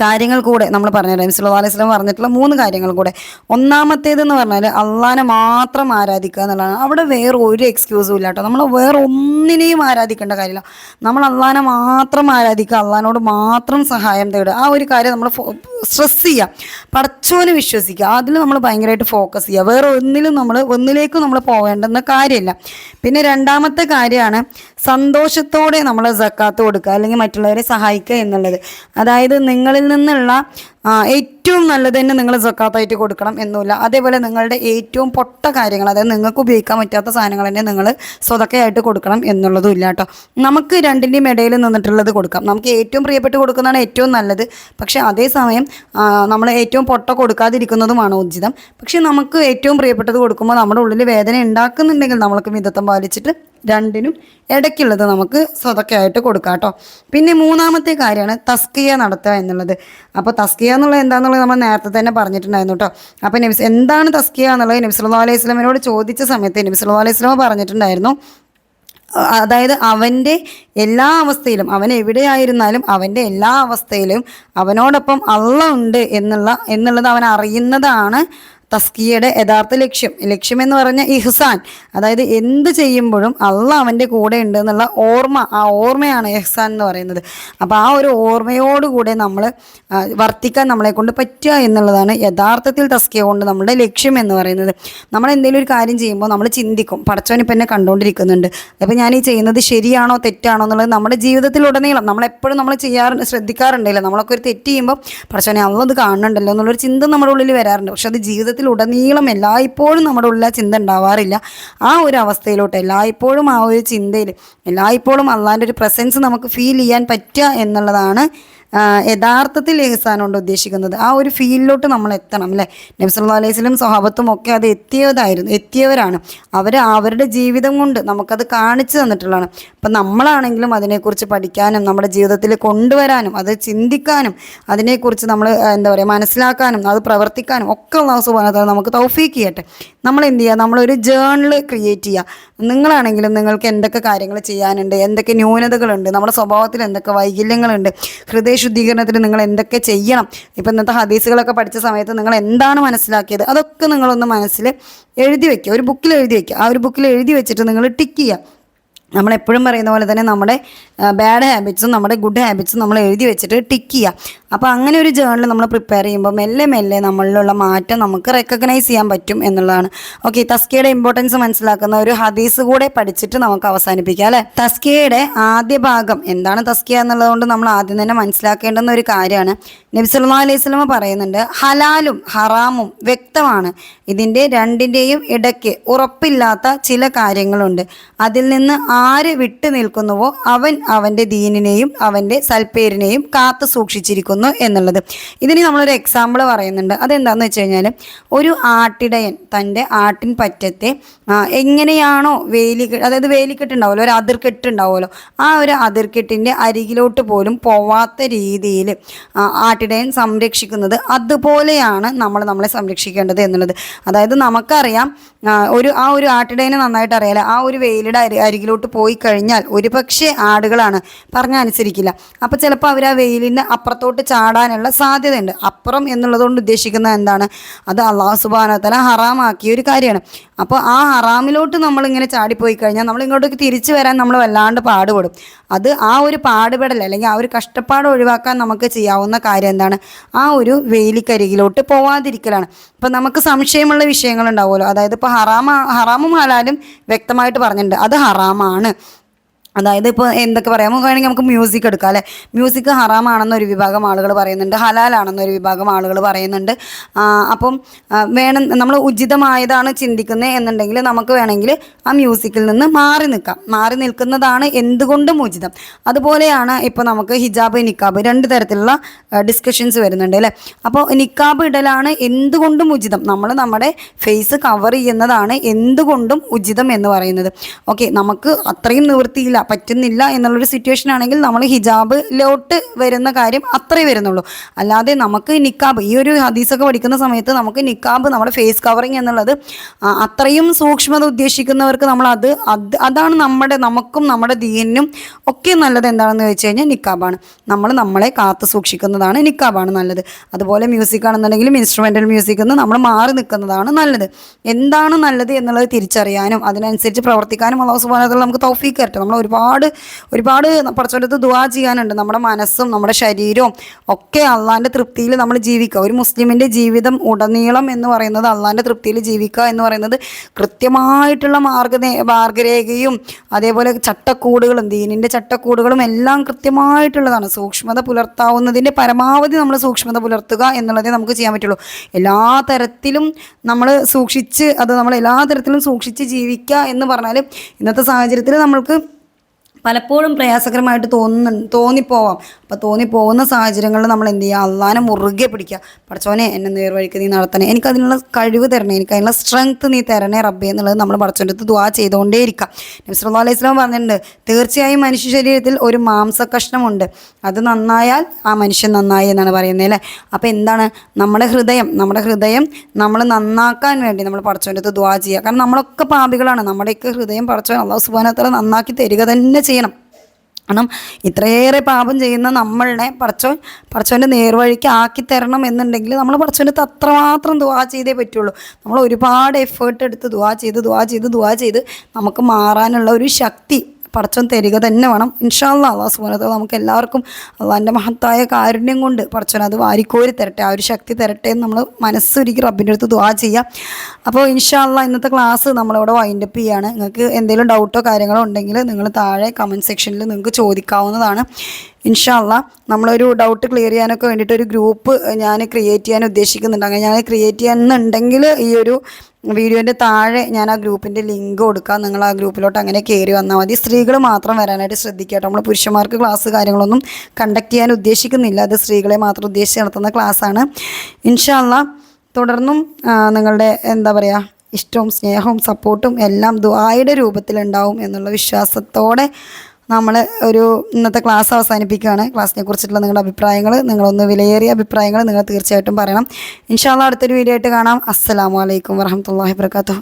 S1: കാര്യങ്ങൾ കൂടെ നമ്മൾ പറഞ്ഞുതരാം നബി സുല്ലാ അലൈഹി സ്വലം പറഞ്ഞിട്ടുള്ള മൂന്ന് കാര്യങ്ങൾ കൂടെ. ഒന്നാമത്തേതെന്ന് പറഞ്ഞാൽ അള്ളാനെ മാത്രം ആരാധിക്കുക എന്നുള്ളതാണ്. അവിടെ വേറെ ഒരു എക്സ്ക്യൂസും ഇല്ല കേട്ടോ. നമ്മൾ വേറെ ഒന്നിനെയും ആരാധിക്കേണ്ട കാര്യമില്ല. നമ്മൾ അള്ളാനെ മാത്രം ആരാധിക്കുക അള്ളഹാനോട് മാത്രം സഹായം തേടുക. ആ ഒരു കാര്യം നമ്മൾ സ്ട്രെസ് ചെയ്യുക. പടച്ചോനെ വിശ്വസിക്കുക. അതിൽ നമ്മൾ ഭയങ്കരമായിട്ട് ഫോക്കസ് ചെയ്യുക. വേറെ ഒന്നിലും നമ്മൾ ഒന്നിലേക്കും നമ്മൾ പോകേണ്ടെന്ന കാര്യമില്ല. പിന്നെ രണ്ടാമത്തെ കാര്യമാണ് സന്തോഷത്തോടെ നമ്മൾ സക്കാത്ത് കൊടുക്കുക അല്ലെങ്കിൽ മറ്റുള്ളവരെ സഹായിക്കുക എന്നുള്ളത്. അതായത് നിങ്ങളിൽ നിന്നുള്ള ഏറ്റവും നല്ലത് തന്നെ നിങ്ങൾ സക്കാത്തായിട്ട് കൊടുക്കണം എന്നുമില്ല അതേപോലെ നിങ്ങളുടെ ഏറ്റവും പൊട്ട കാര്യങ്ങൾ അതായത് നിങ്ങൾക്ക് ഉപയോഗിക്കാൻ പറ്റാത്ത സാധനങ്ങൾ തന്നെ നിങ്ങൾ സ്വതക്കയായിട്ട് കൊടുക്കണം എന്നുള്ളതും ഇല്ല കേട്ടോ. നമുക്ക് രണ്ടിന്റെയും ഇടയിൽ നിന്നിട്ടുള്ളത് കൊടുക്കാം. നമുക്ക് ഏറ്റവും പ്രിയപ്പെട്ട് കൊടുക്കുന്നതാണ് ഏറ്റവും നല്ലത്. പക്ഷേ അതേസമയം നമ്മൾ ഏറ്റവും പൊട്ട കൊടുക്കാതിരിക്കുന്നതുമാണ് ഉചിതം. പക്ഷേ നമുക്ക് ഏറ്റവും പ്രിയപ്പെട്ടത് കൊടുക്കുമ്പോൾ നമ്മുടെ ഉള്ളിൽ വേദന ഉണ്ടാക്കുന്നുണ്ടെങ്കിൽ നമ്മൾക്ക് മിതത്വം പാലിച്ചിട്ട് രണ്ടിനും ഇടയ്ക്കുള്ളത് നമുക്ക് സ്വതക്കയായിട്ട് കൊടുക്കാം കേട്ടോ. പിന്നെ മൂന്നാമത്തെ കാര്യമാണ് തസ്കിയ നടത്തുക എന്നുള്ളത്. അപ്പോൾ തസ്കിയ എന്നുള്ളത് എന്താണെന്നുള്ളത് നമ്മൾ നേരത്തെ തന്നെ പറഞ്ഞിട്ടുണ്ടായിരുന്നു കേട്ടോ. അപ്പോൾ നബിസ് എന്താണ് തസ്കിയ എന്നുള്ളത്? നബി സല്ലല്ലാഹു അലൈഹി സ്വലമിനോട് ചോദിച്ച സമയത്ത് നബി സല്ലല്ലാഹു അലൈഹി സ്വലമ പറഞ്ഞിട്ടുണ്ടായിരുന്നു അതായത് അവന്റെ എല്ലാ അവസ്ഥയിലും അവൻ എവിടെയായിരുന്നാലും അവന്റെ എല്ലാ അവസ്ഥയിലും അവനോടൊപ്പം അള്ള ഉണ്ട് എന്നുള്ള എന്നുള്ളത് അവൻ അറിയുന്നതാണ് തസ്കിയയുടെ യഥാർത്ഥ ലക്ഷ്യം. ലക്ഷ്യം എന്ന് പറഞ്ഞ ഇഹ്സാൻ അതായത് എന്ത് ചെയ്യുമ്പോഴും അള്ള അവന്റെ കൂടെ ഉണ്ട് എന്നുള്ള ഓർമ്മ ആ ഓർമ്മയാണ് ഇഹ്സാൻ എന്ന് പറയുന്നത്. അപ്പോൾ ആ ഒരു ഓർമ്മയോടുകൂടെ നമ്മൾ വർത്തിക്കാൻ നമ്മളെ കൊണ്ട് പറ്റുക എന്നുള്ളതാണ് യഥാർത്ഥത്തിൽ തസ്കിയ കൊണ്ട് നമ്മുടെ ലക്ഷ്യം എന്ന് പറയുന്നത്. നമ്മൾ എന്തെങ്കിലും ഒരു കാര്യം ചെയ്യുമ്പോൾ നമ്മൾ ചിന്തിക്കും പടച്ചവനിപ്പം എന്നെ കണ്ടുകൊണ്ടിരിക്കുന്നുണ്ട് അപ്പോൾ ഞാൻ ഈ ചെയ്യുന്നത് ശരിയാണോ തെറ്റാണോ എന്നുള്ളത് നമ്മുടെ ജീവിതത്തിലുടനീളം നമ്മളെപ്പോഴും നമ്മൾ ചെയ്യാറുണ്ട് ശ്രദ്ധിക്കാറുണ്ടല്ലോ. നമ്മളൊക്കെ ഒരു തെറ്റ് ചെയ്യുമ്പോൾ പടച്ചവനെ അള്ളത് കാണുന്നുണ്ടല്ലോ എന്നുള്ളൊരു ചിന്ത നമ്മുടെ ഉള്ളിൽ വരാറുണ്ട്. പക്ഷെ അത് ജീവിതത്തിലുടനീളം എല്ലായ്പ്പോഴും നമ്മുടെ ഉള്ള ചിന്ത ഉണ്ടാവാറില്ല. ആ ഒരു അവസ്ഥയിലോട്ട് എല്ലായ്പ്പോഴും ആ ഒരു ചിന്തയിൽ എല്ലായ്പ്പോഴും അള്ളാന്റെ ഒരു പ്രസൻസ് നമുക്ക് ഫീൽ ചെയ്യാൻ പറ്റുക എന്നുള്ളതാണ് യഥാർത്ഥത്തിൽ ഇഹ്സാൻ കൊണ്ട് ഉദ്ദേശിക്കുന്നത് ആ ഒരു ഫീലിലോട്ട് നമ്മൾ എത്തണം അല്ലേ? നബി അലൈഹിസ്ലും സ്വഹാബത്തും ഒക്കെ അത് എത്തിയതായിരുന്നു എത്തിയവരാണ്. അവർ അവരുടെ ജീവിതം കൊണ്ട് നമുക്കത് കാണിച്ചു തന്നിട്ടുള്ളതാണ്. അപ്പം നമ്മളാണെങ്കിലും അതിനെക്കുറിച്ച് പഠിക്കാനും നമ്മുടെ ജീവിതത്തിൽ കൊണ്ടുവരാനും അത് ചിന്തിക്കാനും അതിനെക്കുറിച്ച് നമ്മൾ എന്താ പറയുക മനസ്സിലാക്കാനും അത് പ്രവർത്തിക്കാനും ഒക്കെ അള്ളാഹു തആല നമുക്ക് തൗഫീക്ക് ചെയ്യട്ടെ. നമ്മൾ എന്ത് ചെയ്യുക? നമ്മളൊരു ജേണൽ ക്രിയേറ്റ് ചെയ്യുക. നിങ്ങളാണെങ്കിലും നിങ്ങൾക്ക് എന്തൊക്കെ കാര്യങ്ങൾ ചെയ്യാനുണ്ട് എന്തൊക്കെ ന്യൂനതകളുണ്ട് നമ്മുടെ സ്വഭാവത്തിൽ എന്തൊക്കെ വൈകല്യങ്ങളുണ്ട് ഹൃദയ ശുദ്ധീകരണത്തിന് നിങ്ങൾ എന്തൊക്കെ ചെയ്യണം? ഇപ്പം ഇന്നത്തെ ഹദീസുകളൊക്കെ പഠിച്ച സമയത്ത് നിങ്ങൾ എന്താണ് മനസ്സിലാക്കിയത്? അതൊക്കെ നിങ്ങളൊന്ന് മനസ്സിൽ എഴുതി വെക്കുക. ഒരു ബുക്കിൽ എഴുതി വെക്കുക. ആ ഒരു ബുക്കിൽ എഴുതി വെച്ചിട്ട് നിങ്ങൾ ടിക്ക് ചെയ്യുക. നമ്മളെപ്പോഴും പറയുന്ന പോലെ തന്നെ നമ്മുടെ ബാഡ് ഹാബിറ്റ്സും നമ്മുടെ ഗുഡ് ഹാബിറ്റ്സും നമ്മൾ എഴുതി വെച്ചിട്ട് ടിക്ക് ചെയ്യുക അപ്പോൾ അങ്ങനെ ഒരു ജേണൽ നമ്മൾ പ്രിപ്പയർ ചെയ്യുമ്പോൾ മെല്ലെ മെല്ലെ നമ്മളിലുള്ള മാറ്റം നമുക്ക് റെക്കഗ്നൈസ് ചെയ്യാൻ പറ്റും എന്നുള്ളതാണ്. ഓക്കെ തസ്കയുടെ ഇമ്പോർട്ടൻസ് മനസ്സിലാക്കുന്ന ഒരു ഹദീസ് കൂടെ പഠിച്ചിട്ട് നമുക്ക് അവസാനിപ്പിക്കാം അല്ലേ? തസ്കയുടെ ആദ്യ ഭാഗം എന്താണ് തസ്കിയ എന്നുള്ളതുകൊണ്ട് നമ്മൾ ആദ്യം തന്നെ മനസ്സിലാക്കേണ്ടുന്ന ഒരു കാര്യമാണ്. നബി സല്ലല്ലാഹു അലൈഹി സ്വലമ പറയുന്നുണ്ട് ഹലാലും ഹറാമും വ്യക്തമാണ്. ഇതിന്റെ രണ്ടിന്റെയും ഇടയ്ക്ക് ഉറപ്പില്ലാത്ത ചില കാര്യങ്ങളുണ്ട്. അതിൽ നിന്ന് ആര് വിട്ടു നിൽക്കുന്നുവോ അവൻ അവന്റെ ദീനിനെയും അവന്റെ സൽപ്പേരിനെയും കാത്തു സൂക്ഷിച്ചിരിക്കുന്നു എന്നുള്ളത്. ഇതിന് നമ്മളൊരു എക്സാമ്പിൾ പറയുന്നുണ്ട്. അതെന്താണെന്ന് വെച്ച് കഴിഞ്ഞാൽ ഒരു ആട്ടിടയൻ തന്റെ ആട്ടിൻ പറ്റത്തെ എങ്ങനെയാണോ വേലി അതായത് വേലിക്കെട്ടുണ്ടാവുമല്ലോ ഒരു അതിർക്കെട്ടുണ്ടാവുമല്ലോ ആ ഒരു അതിർക്കെട്ടിന്റെ അരികിലോട്ട് പോലും പോവാത്ത രീതിയിൽ ആട്ടിടയൻ സംരക്ഷിക്കുന്നത് അതുപോലെയാണ് നമ്മൾ നമ്മളെ സംരക്ഷിക്കേണ്ടത് എന്നുള്ളത്. അതായത് നമുക്കറിയാം ഒരു ആ ഒരു ആട്ടിടയനെ നന്നായിട്ട് അറിയാലോ ആ ഒരു വേലിയുടെ അരി അരികിലോട്ട് പോയി കഴിഞ്ഞാൽ ഒരുപക്ഷെ ആടുകളാണ്. പറഞ്ഞാൽ അനുസരിക്കില്ല. അപ്പോൾ ചിലപ്പോൾ അവർ ആ വെയിലിന്റെ അപ്പുറത്തോട്ട് ചാടാനുള്ള സാധ്യതയുണ്ട്. അപ്പുറം എന്നുള്ളതുകൊണ്ട് ഉദ്ദേശിക്കുന്നത് എന്താണ്? അത് അള്ളാഹു സുബാനത്തല ഹറാമാക്കിയ ഒരു കാര്യമാണ്. അപ്പോൾ ആ ഹറാമിലോട്ട് നമ്മളിങ്ങനെ ചാടിപ്പോയി കഴിഞ്ഞാൽ നമ്മൾ ഇങ്ങോട്ടേക്ക് തിരിച്ചു വരാൻ നമ്മൾ വല്ലാണ്ട് പാടുപെടും. അത് ആ ഒരു പാടുപെടൽ അല്ലെങ്കിൽ ആ ഒരു കഷ്ടപ്പാട് ഒഴിവാക്കാൻ നമുക്ക് ചെയ്യാവുന്ന കാര്യം എന്താണ്? ആ ഒരു വേലിക്കരികിലോട്ട് പോവാതിരിക്കലാണ്. ഇപ്പം നമുക്ക് സംശയമുള്ള വിഷയങ്ങളുണ്ടാവുമല്ലോ. അതായത് ഇപ്പോൾ ഹറാമ ഹറാമും ഹലാലും വ്യക്തമായിട്ട് പറഞ്ഞിട്ടുണ്ട്. അത് ഹറാമാണ്. അതായത് ഇപ്പോൾ എന്തൊക്കെ പറയാം? വേണമെങ്കിൽ നമുക്ക് മ്യൂസിക് എടുക്കാം അല്ലേ? മ്യൂസിക് ഹറാമാണെന്നൊരു വിഭാഗം ആളുകൾ പറയുന്നുണ്ട് ഹലാലാണെന്നൊരു വിഭാഗം ആളുകൾ പറയുന്നുണ്ട്. അപ്പം വേണം നമ്മൾ ഉചിതമായതാണ് ചിന്തിക്കുന്നത് എന്നുണ്ടെങ്കിൽ നമുക്ക് വേണമെങ്കിൽ ആ മ്യൂസിക്കിൽ നിന്ന് മാറി നിൽക്കാം. മാറി നിൽക്കുന്നതാണ് എന്തുകൊണ്ടും ഉചിതം. അതുപോലെയാണ് ഇപ്പോൾ നമുക്ക് ഹിജാബ് നിക്കാബ് രണ്ട് തരത്തിലുള്ള ഡിസ്കഷൻസ് വരുന്നുണ്ട് അല്ലേ? അപ്പോൾ നിക്കാബ് ഇടലാണ് എന്തുകൊണ്ടും ഉചിതം. നമ്മൾ നമ്മുടെ ഫേസ് കവർ ചെയ്യുന്നതാണ് എന്തുകൊണ്ടും ഉചിതം എന്ന് പറയുന്നത്. ഓക്കെ നമുക്ക് അത്രയും നിവൃത്തിയില്ല പറ്റുന്നില്ല എന്നുള്ളൊരു സിറ്റുവേഷൻ ആണെങ്കിൽ നമ്മൾ ഹിജാബിലോട്ട് വരുന്ന കാര്യം അത്രേ വരുന്നുള്ളൂ. അല്ലാതെ നമുക്ക് നിക്കാബ് ഈ ഒരു ഹദീസൊക്കെ പഠിക്കുന്ന സമയത്ത് നമുക്ക് നിക്കാബ് നമ്മുടെ ഫേസ് കവറിങ് എന്നുള്ളത് അത്രയും സൂക്ഷ്മത ഉദ്ദേശിക്കുന്നവർക്ക് നമ്മൾ അത് അത് അതാണ് നമ്മുടെ നമുക്കും നമ്മുടെ ദീനിനും ഒക്കെ നല്ലത് എന്താണെന്ന് വെച്ച് കഴിഞ്ഞാൽ നിക്കാബാണ്. നമ്മൾ നമ്മളെ കാത്തു സൂക്ഷിക്കുന്നതാണ് നിക്കാബാണ് നല്ലത്. അതുപോലെ മ്യൂസിക് ആണെന്നുണ്ടെങ്കിലും ഇൻസ്ട്രുമെന്റൽ മ്യൂസിക് എന്ന് നമ്മൾ മാറി നിൽക്കുന്നതാണ് നല്ലത്. എന്താണ് നല്ലത് എന്നുള്ളത് തിരിച്ചറിയാനും അതിനനുസരിച്ച് പ്രവർത്തിക്കാനും അള്ളാഹു സുബാനത്തിൽ നമുക്ക് തൗഫീക്ക് തരട്ടെ. നമ്മൾ ഒരുപാട് ഒരുപാട് പടച്ചോലത്ത് ദുവാ ചെയ്യാനുണ്ട്. നമ്മുടെ മനസ്സും നമ്മുടെ ശരീരവും ഒക്കെ അള്ളാന്റെ തൃപ്തിയിൽ നമ്മൾ ജീവിക്കുക. ഒരു മുസ്ലിമിന്റെ ജീവിതം ഉടനീളം എന്ന് പറയുന്നത് അള്ളാന്റെ തൃപ്തിയിൽ ജീവിക്കുക എന്ന് പറയുന്നത് കൃത്യമായിട്ടുള്ള മാർഗ മാർഗരേഖയും അതേപോലെ ചട്ടക്കൂടുകളും ദീനിന്റെ ചട്ടക്കൂടുകളും എല്ലാം കൃത്യമായിട്ടുള്ളതാണ്. സൂക്ഷ്മത പുലർത്താവുന്നതിന്റെ പരമാവധി നമ്മൾ സൂക്ഷ്മത പുലർത്തുക എന്നുള്ളതേ നമുക്ക് ചെയ്യാൻ പറ്റുള്ളൂ. എല്ലാ തരത്തിലും നമ്മൾ സൂക്ഷിച്ച് അത് നമ്മൾ എല്ലാ തരത്തിലും സൂക്ഷിച്ച് ജീവിക്കുക എന്ന് പറഞ്ഞാൽ ഇന്നത്തെ സാഹചര്യത്തിൽ നമ്മൾക്ക് പലപ്പോഴും പ്രയാസകരമായിട്ട് തോന്നുന്നു തോന്നിപ്പോവാം. അപ്പോൾ തോന്നിപ്പോകുന്ന സാഹചര്യങ്ങളിൽ നമ്മൾ എന്ത് ചെയ്യുക? അള്ളാനെ മുറുകെ പിടിക്കുക. പടച്ചോനെ എന്നെ നേർവഴിക്ക് നീ നടത്തണേ. എനിക്ക് അതിനുള്ള കഴിവ് തരണേ. എനിക്ക് അതിനുള്ള സ്ട്രെങ്ത് നീ തരണേ റബ്ബേ എന്നുള്ളത് നമ്മൾ പടച്ചോന്റെ അടുത്ത് ദുവാ ചെയ്തുകൊണ്ടേ ഇരിക്കുക നബ്സല്ലാ അലൈഹി സ്വലാം പറഞ്ഞിട്ടുണ്ട് തീർച്ചയായും മനുഷ്യ ശരീരത്തിൽ ഒരു മാംസ കഷ്ണമുണ്ട് അത് നന്നായാൽ ആ മനുഷ്യൻ നന്നായി എന്നാണ് പറയുന്നത് അല്ലേ? അപ്പോൾ എന്താണ്? നമ്മുടെ ഹൃദയം നമ്മുടെ ഹൃദയം നമ്മൾ നന്നാക്കാൻ വേണ്ടി നമ്മൾ പടച്ചോന്റെ അടുത്ത് ദുവാ ചെയ്യുക. കാരണം നമ്മളൊക്കെ പാപികളാണ്. നമ്മുടെയൊക്കെ ഹൃദയം പടച്ചോൻ അള്ളാഹു സുബാനത്തല നന്നാക്കി തരിക തന്നെ ചെയ്യണം. കാരണം ഇത്രയേറെ പാപം ചെയ്യുന്ന നമ്മളുടെ പറച്ചോൻ പറച്ചോന്റെ നേർവഴിക്ക് ആക്കി തരണം എന്നുണ്ടെങ്കിൽ നമ്മൾ പറച്ചോന്റെ അത്രമാത്രം ദുവാ ചെയ്തേ പറ്റുള്ളൂ. നമ്മൾ ഒരുപാട് എഫേർട്ട് എടുത്ത് ദുവാ ചെയ്ത് ദുവാ ചെയ്ത് ദുവാ ചെയ്ത് നമുക്ക് മാറാനുള്ള ഒരു ശക്തി പടച്ചോൻ തരിക തന്നെ വേണം. ഇൻഷാല്ല അള്ളാഹു സുബാനത്ത് നമുക്ക് എല്ലാവർക്കും അള്ളാഹിന്റെ മഹത്തായ കാരുണ്യം കൊണ്ട് പടച്ചോൻ അത് വാരിക്കോരി തരട്ടെ ആ ഒരു ശക്തി തരട്ടെ എന്ന് നമ്മൾ മനസ്സൊരുക്കി റബ്ബിന്റെ അടുത്ത് ദുവാ ചെയ്യാം. അപ്പോൾ ഇൻഷാല്ല ഇന്നത്തെ ക്ലാസ് നമ്മളിവിടെ വൈൻഡപ്പ് ചെയ്യാണ്. നിങ്ങൾക്ക് എന്തെങ്കിലും ഡൗട്ടോ കാര്യങ്ങളോ ഉണ്ടെങ്കിൽ നിങ്ങൾ താഴെ കമന്റ് സെക്ഷനിൽ നിങ്ങൾക്ക് ചോദിക്കാവുന്നതാണ്. ഇൻഷാല്ല നമ്മളൊരു ഡൗട്ട് ക്ലിയർ ചെയ്യാനൊക്കെ വേണ്ടിയിട്ട് ഒരു ഗ്രൂപ്പ് ഞാൻ ക്രിയേറ്റ് ചെയ്യാൻ ഉദ്ദേശിക്കുന്നുണ്ട്. അങ്ങനെ ഞാൻ ക്രിയേറ്റ് ചെയ്യുന്നുണ്ടെങ്കിൽ ഈ ഒരു വീഡിയോന്റെ താഴെ ഞാൻ ആ ഗ്രൂപ്പിന്റെ ലിങ്ക് കൊടുക്കാം. നിങ്ങൾ ആ ഗ്രൂപ്പിലോട്ട് അങ്ങനെ കയറി വന്നാൽ മതി. സ്ത്രീകൾ മാത്രം വരാനായിട്ട് ശ്രദ്ധിക്കുക നമ്മൾ പുരുഷന്മാർക്ക് ക്ലാസ് കാര്യങ്ങളൊന്നും കണ്ടക്ട് ചെയ്യാൻ ഉദ്ദേശിക്കുന്നില്ല. അത് സ്ത്രീകളെ മാത്രം ഉദ്ദേശിച്ച് നടത്തുന്ന ക്ലാസ്സാണ് ഇൻഷാല്ല തുടർന്നും നിങ്ങളുടെ എന്താ പറയുക ഇഷ്ടവും സ്നേഹവും സപ്പോർട്ടും എല്ലാം ദുആയുടെ രൂപത്തിലുണ്ടാവും എന്നുള്ള വിശ്വാസത്തോടെ നമ്മൾ ഒരു ഇന്നത്തെ ക്ലാസ് അവസാനിപ്പിക്കുകയാണ്. ക്ലാസ്സിനെ കുറിച്ചിട്ടുള്ള നിങ്ങളുടെ അഭിപ്രായങ്ങൾ നിങ്ങളൊന്ന് വിലയേറിയ അഭിപ്രായങ്ങൾ നിങ്ങൾ തീർച്ചയായിട്ടും പറയണം. ഇൻഷാല്ല അടുത്തൊരു വീഡിയോ ആയിട്ട് കാണാം. അസ്സലാമു അലൈക്കും വറഹമത്തല്ലാഹി വർക്കാത്തു